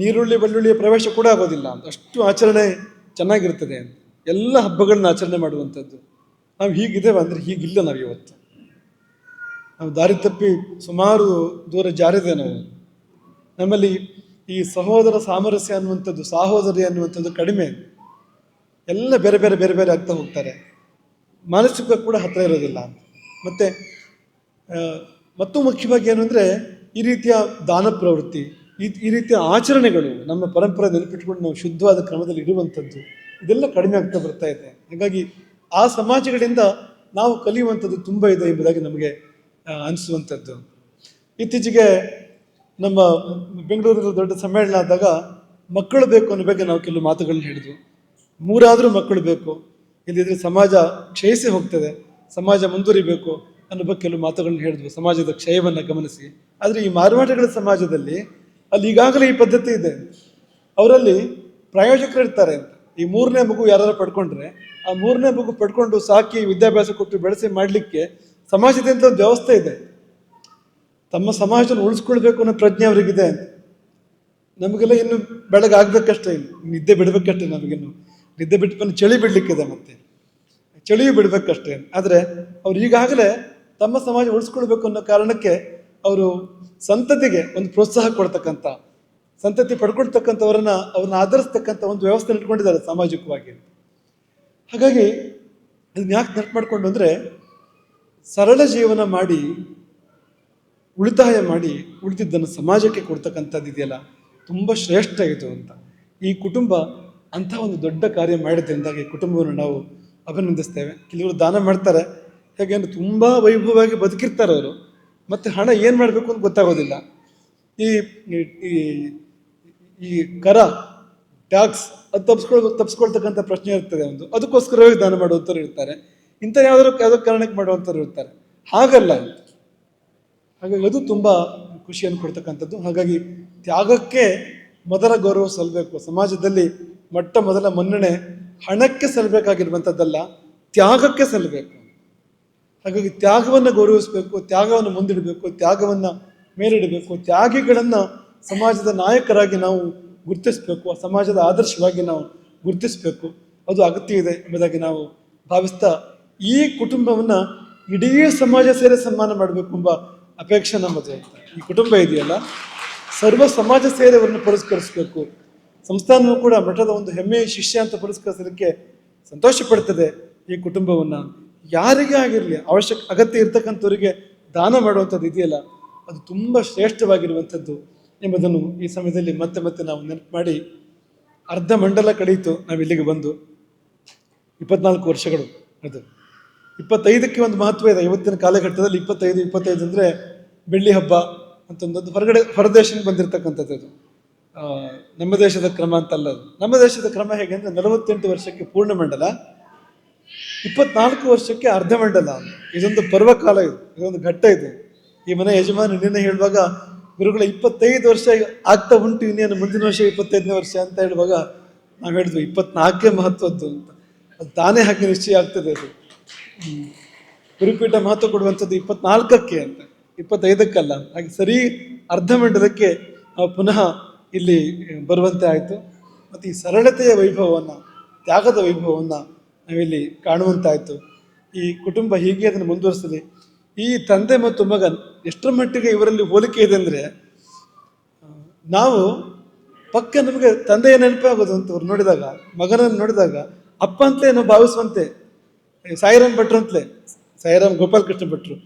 ನೀರುಳ್ಳಿ, ಬೆಳ್ಳುಳ್ಳಿಯ ಪ್ರವೇಶ ಕೂಡ ಆಗೋದಿಲ್ಲ ಅಷ್ಟು ಆಚರಣೆ ಚೆನ್ನಾಗಿರ್ತದೆ ಎಲ್ಲ ಹಬ್ಬಗಳನ್ನ ಆಚರಣೆ ಮಾಡುವಂಥದ್ದು. ನಾವು ಹೀಗಿದ್ದೇವೆ ಅಂದರೆ ಹೀಗಿಲ್ಲ ನಾವು ಇವತ್ತು. ನಾವು ದಾರಿ ತಪ್ಪಿ ಸುಮಾರು ದೂರ ಜಾರಿದೆ ನಾವು. ನಮ್ಮಲ್ಲಿ ಈ ಸಹೋದರ ಸಾಮರಸ್ಯ ಅನ್ನುವಂಥದ್ದು, ಸಹೋದರಿ ಅನ್ನುವಂಥದ್ದು ಕಡಿಮೆ. ಎಲ್ಲ ಬೇರೆ ಬೇರೆ ಬೇರೆ ಬೇರೆ ಆಗ್ತಾ ಹೋಗ್ತಾರೆ. ಮಾನಸಿಕ ಕೂಡ ಹತ್ತಿರ ಇರೋದಿಲ್ಲ. ಮತ್ತು ಮತ್ತು ಮುಖ್ಯವಾಗಿ ಏನು ಅಂದರೆ ಈ ರೀತಿಯ ದಾನ ಪ್ರವೃತ್ತಿ ಈ ಈ ರೀತಿಯ ಆಚರಣೆಗಳು ನಮ್ಮ ಪರಂಪರೆ ನೆನಪಿಟ್ಕೊಂಡು ನಾವು ಶುದ್ಧವಾದ ಕ್ರಮದಲ್ಲಿ ಇಡುವಂಥದ್ದು ಇದೆಲ್ಲ ಕಡಿಮೆ ಆಗ್ತಾ ಬರ್ತಾ ಇದೆ. ಹಾಗಾಗಿ ಆ ಸಮಾಜಗಳಿಂದ ನಾವು ಕಲಿಯುವಂಥದ್ದು ತುಂಬ ಇದೆ ಎಂಬುದಾಗಿ ನಮಗೆ ಅನಿಸುವಂಥದ್ದು. ಇತ್ತೀಚೆಗೆ ನಮ್ಮ ಬೆಂಗಳೂರಿನ ದೊಡ್ಡ ಸಮ್ಮೇಳನ ಆದಾಗ ಮಕ್ಕಳು ಬೇಕು ಅನ್ನೋ ಬಗ್ಗೆ ನಾವು ಕೆಲವು ಮಾತುಗಳನ್ನ ಹೇಳಿದ್ವು. ಮೂರಾದರೂ ಮಕ್ಕಳು ಬೇಕು ಇಲ್ಲಿದ್ರೆ ಸಮಾಜ ಕ್ಷಯಿಸಿ ಹೋಗ್ತದೆ, ಸಮಾಜ ಮುಂದುವರಿಬೇಕು ಅನ್ನೋ ಬಗ್ಗೆ ಕೆಲವು ಮಾತುಗಳನ್ನ ಹೇಳಿದ್ವು ಸಮಾಜದ ಕ್ಷಯವನ್ನು ಗಮನಿಸಿ. ಆದರೆ ಈ ಮಾರುವಾಟಗಳ ಸಮಾಜದಲ್ಲಿ ಅಲ್ಲಿ ಈಗಾಗಲೇ ಈ ಪದ್ಧತಿ ಇದೆ. ಅವರಲ್ಲಿ ಪ್ರಾಯೋಜಕರು ಇರ್ತಾರೆ ಅಂತ. ಈ ಮೂರನೇ ಮಗು ಯಾರಾದ್ರು ಪಡ್ಕೊಂಡ್ರೆ, ಆ ಮೂರನೇ ಮಗು ಪಡ್ಕೊಂಡು ಸಾಕಿ ವಿದ್ಯಾಭ್ಯಾಸ ಕೊಟ್ಟು ಬೆಳೆಸಿ ಮಾಡಲಿಕ್ಕೆ ಸಮಾಜದಿಂದ ಒಂದು ವ್ಯವಸ್ಥೆ ಇದೆ. ತಮ್ಮ ಸಮಾಜದಲ್ಲಿ ಉಳಿಸ್ಕೊಳ್ಬೇಕು ಅನ್ನೋ ಪ್ರಜ್ಞೆ ಅವರಿಗಿದೆ ಅಂತ. ನಮಗೆಲ್ಲ ಇನ್ನು ಬೆಳಗ್ಗೆ ಆಗ್ಬೇಕಷ್ಟೇ ನಿದ್ದೆ ಬಿಡಬೇಕಷ್ಟೇ ನಮಗಿನ್ನು. ನಿದ್ದೆ ಬಿಟ್ಟು ಬಂದು ಚಳಿ ಬಿಡಲಿಕ್ಕಿದೆ ಮತ್ತೆ. ಚಳಿಯೂ ಬಿಡಬೇಕಷ್ಟೇ. ಆದರೆ ಅವ್ರು ಈಗಾಗಲೇ ತಮ್ಮ ಸಮಾಜ ಉಳಿಸ್ಕೊಳ್ಬೇಕು ಅನ್ನೋ ಕಾರಣಕ್ಕೆ ಅವರು ಸಂತತಿಗೆ ಒಂದು ಪ್ರೋತ್ಸಾಹ ಕೊಡ್ತಕ್ಕಂಥ, ಸಂತತಿ ಪಡ್ಕೊಳ್ತಕ್ಕಂಥವ್ರನ್ನ ಅವ್ರನ್ನ ಆಧರಿಸ್ತಕ್ಕಂಥ ಒಂದು ವ್ಯವಸ್ಥೆ ಇಟ್ಕೊಂಡಿದ್ದಾರೆ ಸಾಮಾಜಿಕವಾಗಿ. ಹಾಗಾಗಿ ಅದನ್ನ ಯಾಕೆ ನೆಟ್ ಮಾಡಿಕೊಂಡು ಅಂದರೆ ಸರಳ ಜೀವನ ಮಾಡಿ, ಉಳಿತಾಯ ಮಾಡಿ ಉಳಿದಿದ್ದನ್ನು ಸಮಾಜಕ್ಕೆ ಕೊಡ್ತಕ್ಕಂಥದ್ದು ಇದೆಯಲ್ಲ, ತುಂಬ ಶ್ರೇಷ್ಠ ಇದು ಅಂತ. ಈ ಕುಟುಂಬ ಅಂಥ ಒಂದು ದೊಡ್ಡ ಕಾರ್ಯ ಮಾಡಿದ್ರಿಂದಾಗಿ ಕುಟುಂಬವನ್ನು ನಾವು ಅಭಿನಂದಿಸ್ತೇವೆ. ಕೆಲವರು ದಾನ ಮಾಡ್ತಾರೆ, ಹೇಗೆ ಅಂದರೆ ತುಂಬ ವೈಭವವಾಗಿ ಬದುಕಿರ್ತಾರೆ ಅವರು. ಮತ್ತು ಹಣ ಏನು ಮಾಡಬೇಕು ಅಂತ ಗೊತ್ತಾಗೋದಿಲ್ಲ. ಈ, ಈ- ಕರ, ಟ್ಯಾಕ್ಸ್ ಅದು ತಪ್ಸ್ಕೊಳ್, ತಪ್ಸ್ಕೊಳ್ತಕ್ಕಂಥ ಪ್ರಶ್ನೆ ಇರ್ತದೆ ಒಂದು. ಅದಕ್ಕೋಸ್ಕರ ದಾನ ಮಾಡುವಂಥವ್ರು ಇರ್ತಾರೆ. ಇಂಥ ಯಾವ್ದಾದ್ರು ಯಾವುದೋ ಕಾರಣಕ್ಕೆ ಮಾಡುವಂಥವ್ರು ಇರ್ತಾರೆ. ಹಾಗಲ್ಲ ಹಾಗಾಗಿ ಅದು ತುಂಬ ಖುಷಿಯನ್ನು ಕೊಡ್ತಕ್ಕಂಥದ್ದು. ಹಾಗಾಗಿ ತ್ಯಾಗಕ್ಕೆ ಮೊದಲ ಗೌರವ ಸಲ್ಲಬೇಕು ಸಮಾಜದಲ್ಲಿ ಮೊಟ್ಟ ಮೊದಲ ಮನ್ನಣೆ ಹಣಕ್ಕೆ ಸಲ್ಲಬೇಕಾಗಿರುವಂಥದ್ದಲ್ಲ ತ್ಯಾಗಕ್ಕೆ ಸಲ್ಲಬೇಕು ಹಾಗಾಗಿ ತ್ಯಾಗವನ್ನು ಗೌರವಿಸಬೇಕು, ತ್ಯಾಗವನ್ನು ಮುಂದಿಡಬೇಕು, ತ್ಯಾಗವನ್ನು ಮೇಲಿಡಬೇಕು, ತ್ಯಾಗಿಗಳನ್ನು ಸಮಾಜದ ನಾಯಕರಾಗಿ ನಾವು ಗುರುತಿಸಬೇಕು ಸಮಾಜದ ಆದರ್ಶವಾಗಿ ನಾವು ಗುರುತಿಸಬೇಕು. ಅದು ಅಗತ್ಯ ಇದೆ ಎಂಬುದಾಗಿ ನಾವು ಭಾವಿಸ್ತಾ ಈ ಕುಟುಂಬವನ್ನು ಇಡೀ ಸಮಾಜ ಸೇರಿ ಸನ್ಮಾನ ಮಾಡಬೇಕು ಎಂಬ ಅಪೇಕ್ಷೆ ನಮ್ಮದು ಈ ಕುಟುಂಬ ಇದೆಯಲ್ಲ? ಸರ್ವ ಸಮಾಜ ಸೇರಿ ಅವರನ್ನು ಪುರಸ್ಕರಿಸಬೇಕು. ಸಂಸ್ಥಾನವೂ ಕೂಡ ಮಠದ ಒಂದು ಹೆಮ್ಮೆಯ ಶಿಷ್ಯ ಅಂತ ಪುರಸ್ಕರಿಸೋದಕ್ಕೆ ಸಂತೋಷ ಪಡ್ತದೆ ಈ ಕುಟುಂಬವನ್ನು. ಯಾರಿಗೇ ಆಗಿರಲಿ ಅವಶ್ಯಕ ಅಗತ್ಯ ಇರ್ತಕ್ಕಂಥವರಿಗೆ ದಾನ ಮಾಡುವಂಥದ್ದು ಇದೆಯಲ್ಲ, ಅದು ತುಂಬ ಶ್ರೇಷ್ಠವಾಗಿರುವಂಥದ್ದು. ಎಂಬುದನ್ನು ಈ ಸಮಯದಲ್ಲಿ ಮತ್ತೆ ಮತ್ತೆ ನಾವು ನೆನಪು ಮಾಡಿ, ಅರ್ಧ ಮಂಡಲ ಕಳೆಯಿತು, ನಾವು ಇಲ್ಲಿಗೆ ಬಂದು. ಇಪ್ಪತ್ನಾಲ್ಕು ವರ್ಷಗಳು ಅದು. ಇಪ್ಪತ್ತೈದಕ್ಕೆ ಒಂದು ಮಹತ್ವ ಇದೆ, ಇವತ್ತಿನ ಕಾಲಘಟ್ಟದಲ್ಲಿ ಇಪ್ಪತ್ತೈದು ಇಪ್ಪತ್ತೈದು ಅಂದರೆ ಬೆಳ್ಳಿ ಹಬ್ಬ ಅಂತಂದದ್ದು ಹೊರಗಡೆ, ಹೊರದೇಶಕ್ಕೆ ಬಂದಿರತಕ್ಕಂಥದ್ದು ಅದು. ನಮ್ಮ ದೇಶದ ಕ್ರಮ ಅಂತಲ್ಲ ಅದು. ನಮ್ಮ ದೇಶದ ಕ್ರಮ ಹೇಗೆ ಅಂದರೆ ನಲವತ್ತೆಂಟು ವರ್ಷಕ್ಕೆ ಪೂರ್ಣ ಮಂಡಲ. ಇಪ್ಪತ್ನಾಲ್ಕು ವರ್ಷಕ್ಕೆ ಅರ್ಧ ಮಂಡಲ. ಇದೊಂದು ಪರ್ವಕಾಲ ಇದು. ಇದೊಂದು ಘಟ್ಟ ಇದೆ. ಈ ಮನೆ ಯಜಮಾನ ನಿನ್ನೆ ಹೇಳುವಾಗ, ಗುರುಗಳ, ಇಪ್ಪತ್ತೈದು ವರ್ಷ ಆಗ್ತಾ ಉಂಟು, ಇನ್ನೇನು ಮುಂದಿನ ವರ್ಷ ಇಪ್ಪತ್ತೈದನೇ ವರ್ಷ ಅಂತ ಹೇಳುವಾಗ ನಾವು ಹೇಳಿದ್ವಿ, ಇಪ್ಪತ್ನಾಲ್ಕೇ ಮಹತ್ವದ್ದು ಅಂತ. ಅದು ತಾನೇ ಹಾಗೆ ನಿಶ್ಚಯ ಆಗ್ತದೆ ಅದು. ಗುರುಪೀಠ ಮಹತ್ವ ಕೊಡುವಂಥದ್ದು ಇಪ್ಪತ್ನಾಲ್ಕಕ್ಕೆ ಅಂತ. ಇಪ್ಪತ್ತೈದಕ್ಕಲ್ಲ. ಹಾಗೆ ಸರಿ, ಅರ್ಧ ಮಂಡಲಕ್ಕೆ ನಾವು ಪುನಃ ಇಲ್ಲಿ ಬರುವಂತೆ ಆಯಿತು. ಮತ್ತು ಈ ಸರಳತೆಯ ವೈಭವವನ್ನು, ತ್ಯಾಗದ ವೈಭವವನ್ನು ನಾವಿಲ್ಲಿ ಕಾಣುವಂತಾಯಿತು. ಈ ಕುಟುಂಬ ಹೀಗೆ ಅದನ್ನು ಮುಂದುವರಿಸ್ತದೆ ಈ ತಂದೆ ಮತ್ತು ಮಗನ್ ಎಷ್ಟರ ಮಟ್ಟಿಗೆ ಇವರಲ್ಲಿ ಹೋಲಿಕೆ ಇದೆ ಅಂದರೆ, ನಾವು ಪಕ್ಕ ನಮಗೆ ತಂದೆಯ ನೆನಪಾಗೋದು ಅಂತ ಅವ್ರು ನೋಡಿದಾಗ, ಮಗನನ್ನು ನೋಡಿದಾಗ, ಅಪ್ಪ ಅಂತಲೇ ನಾವು ಭಾವಿಸುವಂತೆ ಸಾಯಿರಾಮ್ ಭಟ್ರು ಅಂತಲೇ, ಸಾಯಿರಾಮ್ ಗೋಪಾಲಕೃಷ್ಣ ಭಟ್ರು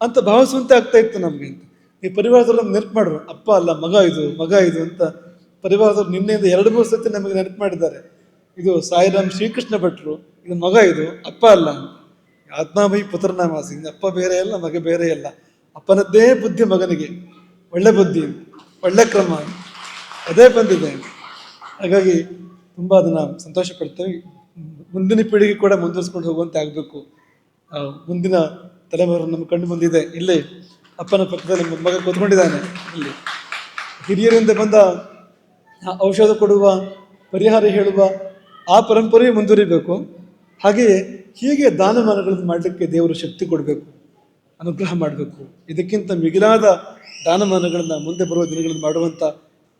ಅಂತ ಭಾವಿಸುವಂತೆ ಆಗ್ತಾ ಇತ್ತು ನಮಗೆ ಅಂತ. ಈ ಪರಿವಾರದವ್ರು ನಮ್ಗೆ ನೆನಪು ಮಾಡ್ರು, ಅಪ್ಪ ಅಲ್ಲ, ಮಗ ಇದು ಮಗ ಇದು ಅಂತ ಪರಿವಾರದವ್ರು ನಿನ್ನೆಯಿಂದ ಎರಡು ಮೂರು ಸತಿ ನಮಗೆ ನೆನಪು ಮಾಡಿದ್ದಾರೆ. ಇದು ಸಾಯಿರಾಮ್ ಶ್ರೀಕೃಷ್ಣ ಭಟ್ರು, ಇದು ಮಗ ಇದು, ಅಪ್ಪ ಅಲ್ಲ ಆತ್ಮಾಭಿ ಪುತ್ರನಾಮಾಸಿ ಅಪ್ಪ ಬೇರೆ ಅಲ್ಲ, ಮಗ ಬೇರೆ ಅಲ್ಲ. ಅಪ್ಪನದ್ದೇ ಬುದ್ಧಿ ಮಗನಿಗೆ. ಒಳ್ಳೆ ಬುದ್ಧಿ, ಒಳ್ಳೆ ಕ್ರಮ. ಅದೇ ಬಂದಿದೆ. ಹಾಗಾಗಿ ತುಂಬ ಅದನ್ನು ಸಂತೋಷ ಪಡ್ತೇವೆ. ಮುಂದಿನ ಪೀಳಿಗೆ ಕೂಡ ಮುಂದುವರಿಸ್ಕೊಂಡು ಹೋಗುವಂತೆ ಆಗಬೇಕು. ಮುಂದಿನ ತಲೆಮಾರು ನಮ್ಮ ಕಣ್ಣು ಮುಂದಿದೆ. ಇಲ್ಲಿ ಅಪ್ಪನ ಪಕ್ಕದಲ್ಲಿ ನಮ್ಮ ಮಗ ಕೂತ್ಕೊಂಡಿದ್ದಾನೆ. ಇಲ್ಲಿ. ಹಿರಿಯರಿಂದ ಬಂದ ಔಷಧ ಕೊಡುವ, ಪರಿಹಾರ ಹೇಳುವ ಆ ಪರಂಪರೆಯೇ ಮುಂದುವರಿಬೇಕು. ಹಾಗೆಯೇ ಹೀಗೆ ದಾನಮಾನಗಳನ್ನು ಮಾಡಲಿಕ್ಕೆ ದೇವರು ಶಕ್ತಿ ಕೊಡಬೇಕು, ಅನುಗ್ರಹ ಮಾಡಬೇಕು. ಇದಕ್ಕಿಂತ ಮಿಗಿಲಾದ ದಾನಮಾನಗಳನ್ನು ಮುಂದೆ ಬರುವ ದಿನಗಳನ್ನು ಮಾಡುವಂಥ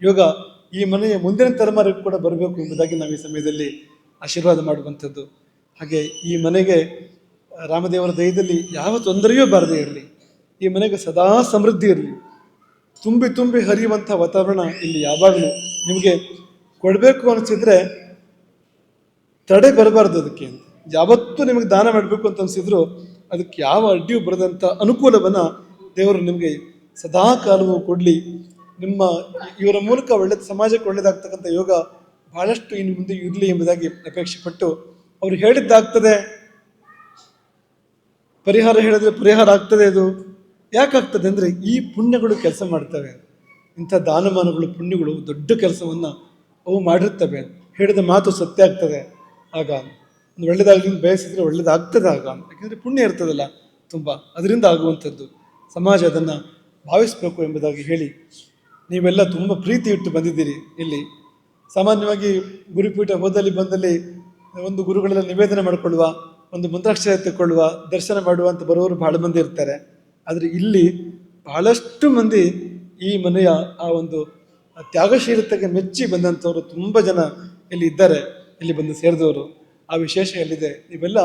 ಯೋಗ ಈ ಮನೆಯ ಮುಂದಿನ ತಲೆಮಾರಿಗೆ ಕೂಡ ಬರಬೇಕು ಎಂಬುದಾಗಿ ನಾವು ಈ ಸಮಯದಲ್ಲಿ ಆಶೀರ್ವಾದ ಮಾಡುವಂಥದ್ದು. ಹಾಗೆ ಈ ಮನೆಗೆ, ರಾಮದೇವರ ದಯದಲ್ಲಿ ಯಾವ ತೊಂದರೆಯೂ ಬಾರದೇ ಇರಲಿ. ಈ ಮನೆಗೆ ಸದಾ ಸಮೃದ್ಧಿ ಇರಲಿ. ತುಂಬಿ ತುಂಬಿ ಹರಿಯುವಂಥ ವಾತಾವರಣ ಇಲ್ಲಿ ಯಾವಾಗಲೂ ನಿಮಗೆ ಕೊಡಬೇಕು ಅನಿಸಿದ್ರೆ ತಡೆ ಬರಬಾರ್ದು ಅದಕ್ಕೆ ಅಂತ. ಯಾವತ್ತೂ ನಿಮಗೆ ದಾನ ಮಾಡಬೇಕು ಅಂತ ಅನಿಸಿದ್ರು ಅದಕ್ಕೆ ಯಾವ ಅಡ್ಡಿಯೂ ಬರದಂಥ ಅನುಕೂಲವನ್ನು ದೇವರು ನಿಮಗೆ ಸದಾ ಕಾಲವೂ ಕೊಡಲಿ. ನಿಮ್ಮ ಇವರ ಮೂಲಕ ಒಳ್ಳೆ ಸಮಾಜಕ್ಕೆ ಒಳ್ಳೆಯದಾಗ್ತಕ್ಕಂಥ ಯೋಗ ಬಹಳಷ್ಟು ಇನ್ನು ಮುಂದೆ ಇರಲಿ ಎಂಬುದಾಗಿ ಅಪೇಕ್ಷೆ ಪಟ್ಟು ಅವರು ಹೇಳಿದ್ದಾಗ್ತದೆ. ಪರಿಹಾರ ಹೇಳಿದ್ರೆ ಪರಿಹಾರ ಆಗ್ತದೆ ಅದು. ಯಾಕಾಗ್ತದೆ ಅಂದರೆ ಈ ಪುಣ್ಯಗಳು ಕೆಲಸ ಮಾಡ್ತವೆ. ಇಂಥ ದಾನಮಾನಗಳು ಪುಣ್ಯಗಳು ದೊಡ್ಡ ಕೆಲಸವನ್ನು ಅವು ಮಾಡಿರ್ತವೆ. ಹೇಳಿದ ಮಾತು ಸತ್ಯ ಆಗ್ತದೆ. ಆಗ ಒಂದು ಒಳ್ಳೇದಾಗಲಿ ಬಯಸಿದರೆ ಒಳ್ಳೇದಾಗ್ತದೆ ಆಗ ಯಾಕೆಂದರೆ ಪುಣ್ಯ ಇರ್ತದಲ್ಲ ತುಂಬ. ಅದರಿಂದ ಆಗುವಂಥದ್ದು. ಸಮಾಜ ಅದನ್ನು ಭಾವಿಸಬೇಕು ಎಂಬುದಾಗಿ ಹೇಳಿ ನೀವೆಲ್ಲ ತುಂಬ ಪ್ರೀತಿ ಇಟ್ಟು ಬಂದಿದ್ದೀರಿ ಇಲ್ಲಿ. ಸಾಮಾನ್ಯವಾಗಿ ಗುರುಪೀಠ ಹೋದಲ್ಲಿ ಬಂದಲ್ಲಿ ಒಂದು ಗುರುಗಳೆಲ್ಲ ನಿವೇದನೆ ಮಾಡಿಕೊಳ್ಳುವ, ಒಂದು ಮಂತ್ರಾಕ್ಷರ ತೆಕ್ಕೊಳ್ಳುವ ದರ್ಶನ ಮಾಡುವ ಅಂತ ಬರೋರು ಬಹಳ ಮಂದಿ ಇರ್ತಾರೆ. ಆದರೆ ಇಲ್ಲಿ ಬಹಳಷ್ಟು ಮಂದಿ ಈ ಮನೆಯ ಆ ಒಂದು ತ್ಯಾಗಶೀಲತೆಗೆ ಮೆಚ್ಚಿ ಬಂದಂಥವರು ತುಂಬ ಜನ ಇಲ್ಲಿ ಇದ್ದಾರೆ. ಇಲ್ಲಿ ಬಂದು ಸೇರಿದವರು, ಆ ವಿಶೇಷ ಎಲ್ಲಿದೆ? ನೀವೆಲ್ಲ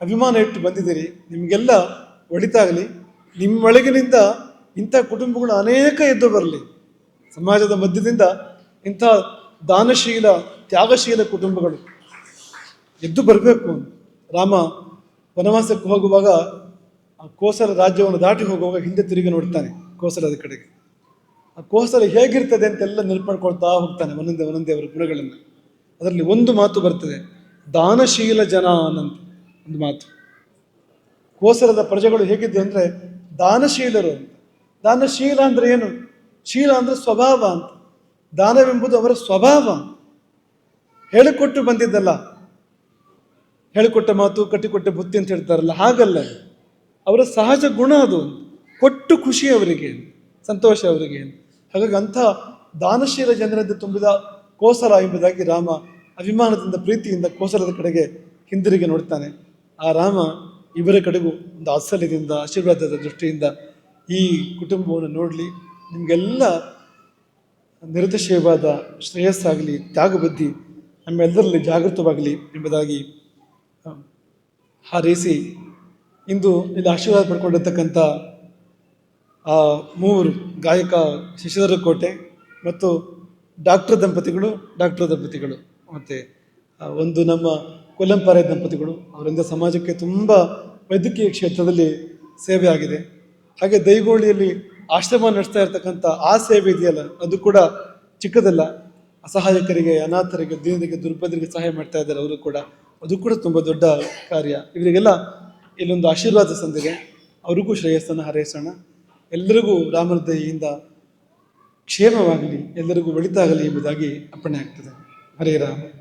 ಅಭಿಮಾನ ಇಟ್ಟು ಬಂದಿದ್ದೀರಿ. ನಿಮಗೆಲ್ಲ ಒಳಿತಾಗಲಿ ನಿಮ್ಮೊಳಗಿನಿಂದ ಇಂಥ ಕುಟುಂಬಗಳು ಅನೇಕ ಎದ್ದು ಬರಲಿ. ಸಮಾಜದ ಮಧ್ಯದಿಂದ ಇಂಥ ದಾನಶೀಲ, ತ್ಯಾಗಶೀಲ ಕುಟುಂಬಗಳು ಎದ್ದು ಬರಬೇಕು. ರಾಮ ವನವಾಸಕ್ಕೆ ಹೋಗುವಾಗ ಆ ಕೋಸಲ ರಾಜ್ಯವನ್ನು ದಾಟಿ ಹೋಗುವಾಗ ಹಿಂದೆ ತಿರುಗಿ ನೋಡ್ತಾನೆ ಕೋಸಲದ ಕಡೆಗೆ. ಆ ಕೋಸಲ ಹೇಗಿರ್ತದೆ ಅಂತೆಲ್ಲ ನೆನಪು ಮಾಡ್ಕೊಳ್ತಾ ಹೋಗ್ತಾನೆ ಒಂದೊಂದೇ ಒಂದೊಂದೇ ಅವರ ಗುಣಗಳನ್ನು. ಅದರಲ್ಲಿ ಒಂದು ಮಾತು ಬರ್ತದೆ, ದಾನಶೀಲ ಜನ ಅನ್ನಂತ ಒಂದು ಮಾತು. ಕೋಸಲದ ಪ್ರಜೆಗಳು ಹೇಗಿದ್ದು ಅಂದರೆ ದಾನಶೀಲರು ಅಂತ. ದಾನಶೀಲ ಅಂದರೆ ಏನು? ಶೀಲ ಅಂದರೆ ಸ್ವಭಾವ ಅಂತ. ದಾನವೆಂಬುದು ಅವರ ಸ್ವಭಾವ. ಹೇಳಿಕೊಟ್ಟು ಬಂದಿದ್ದಲ್ಲ. ಹೇಳಿಕೊಟ್ಟ ಮಾತು, ಕಟ್ಟಿಕೊಟ್ಟ ಬುತ್ತಿ ಅಂತ ಹೇಳ್ತಾರಲ್ಲ, ಹಾಗಲ್ಲ ಅವರ ಸಹಜ ಗುಣ ಅದು. ಕೊಟ್ಟು ಖುಷಿ ಅವರಿಗೆ, ಸಂತೋಷ ಅವರಿಗೆ. ಹಾಗಾಗಿ ಅಂಥ ದಾನಶೀಲ ಜನರಿಂದ ತುಂಬಿದ ಕೋಸಲ ಎಂಬುದಾಗಿ ರಾಮ ಅಭಿಮಾನದಿಂದ, ಪ್ರೀತಿಯಿಂದ ಕೋಸಲದ ಕಡೆಗೆ ಹಿಂದಿರುಗಿ ನೋಡ್ತಾನೆ. ಆ ರಾಮ ಇವರ ಕಡೆಗೂ ಒಂದು ಅಸಲ್ಯದಿಂದ ಆಶೀರ್ವಾದದ ದೃಷ್ಟಿಯಿಂದ ಈ ಕುಟುಂಬವನ್ನು ನೋಡಲಿ. ನಿಮಗೆಲ್ಲ ನಿರ್ದಶಯವಾದ ಶ್ರೇಯಸ್ಸಾಗಲಿ, ತ್ಯಾಗಬುದ್ಧಿ ನಮ್ಮೆಲ್ಲರಲ್ಲಿ ಜಾಗೃತವಾಗಲಿ ಎಂಬುದಾಗಿ ಹಾರೈಸಿ ಇಂದು ಇಲ್ಲಿ ಆಶೀರ್ವಾದ ಪಡ್ಕೊಂಡಿರ್ತಕ್ಕಂಥ, ಆ, ಮೂವರು ಗಾಯಕ ಶಶಿಧರ ಕೋಟೆ ಮತ್ತು ಡಾಕ್ಟರ್ ದಂಪತಿಗಳು ಡಾಕ್ಟರ್ ದಂಪತಿಗಳು, ಮತ್ತು ಒಂದು ನಮ್ಮ ಕೊಲ್ಲಂಪಾರೆ ದಂಪತಿಗಳು, ಅವರಿಂದ ಸಮಾಜಕ್ಕೆ ತುಂಬ ವೈದ್ಯಕೀಯ ಕ್ಷೇತ್ರದಲ್ಲಿ ಸೇವೆ ಆಗಿದೆ. ಹಾಗೆ ದೈಗೋಳಿಯಲ್ಲಿ ಆಶ್ರಮ ನಡೆಸ್ತಾ ಇರ್ತಕ್ಕಂಥ ಆ ಸೇವೆ ಇದೆಯಲ್ಲ, ಅದು ಕೂಡ ಚಿಕ್ಕದಲ್ಲ. ಅಸಹಾಯಕರಿಗೆ, ಅನಾಥರಿಗೆ, ದೀನರಿಗೆ ದುರ್ಬಲರಿಗೆ ಸಹಾಯ ಮಾಡ್ತಾ ಇದ್ದಾರೆ ಅವರು ಕೂಡ. ಅದು ಕೂಡ ತುಂಬ ದೊಡ್ಡ ಕಾರ್ಯ. ಇವರಿಗೆಲ್ಲ ಇಲ್ಲೊಂದು ಆಶೀರ್ವಾದ ಸಂದಿದೆ ಅವರಿಗೂ ಶ್ರೇಯಸ್ಸನ್ನು ಹಾರೈಸೋಣ. ಎಲ್ಲರಿಗೂ ರಾಮನ ದಯೆಯಿಂದ ಕ್ಷೇಮವಾಗಲಿ ಎಲ್ಲರಿಗೂ ಒಳಿತಾಗಲಿ ಎಂಬುದಾಗಿ ಅಪ್ಪಣೆ ಆಗ್ತದೆ. ಹರೇ ರಾಮ.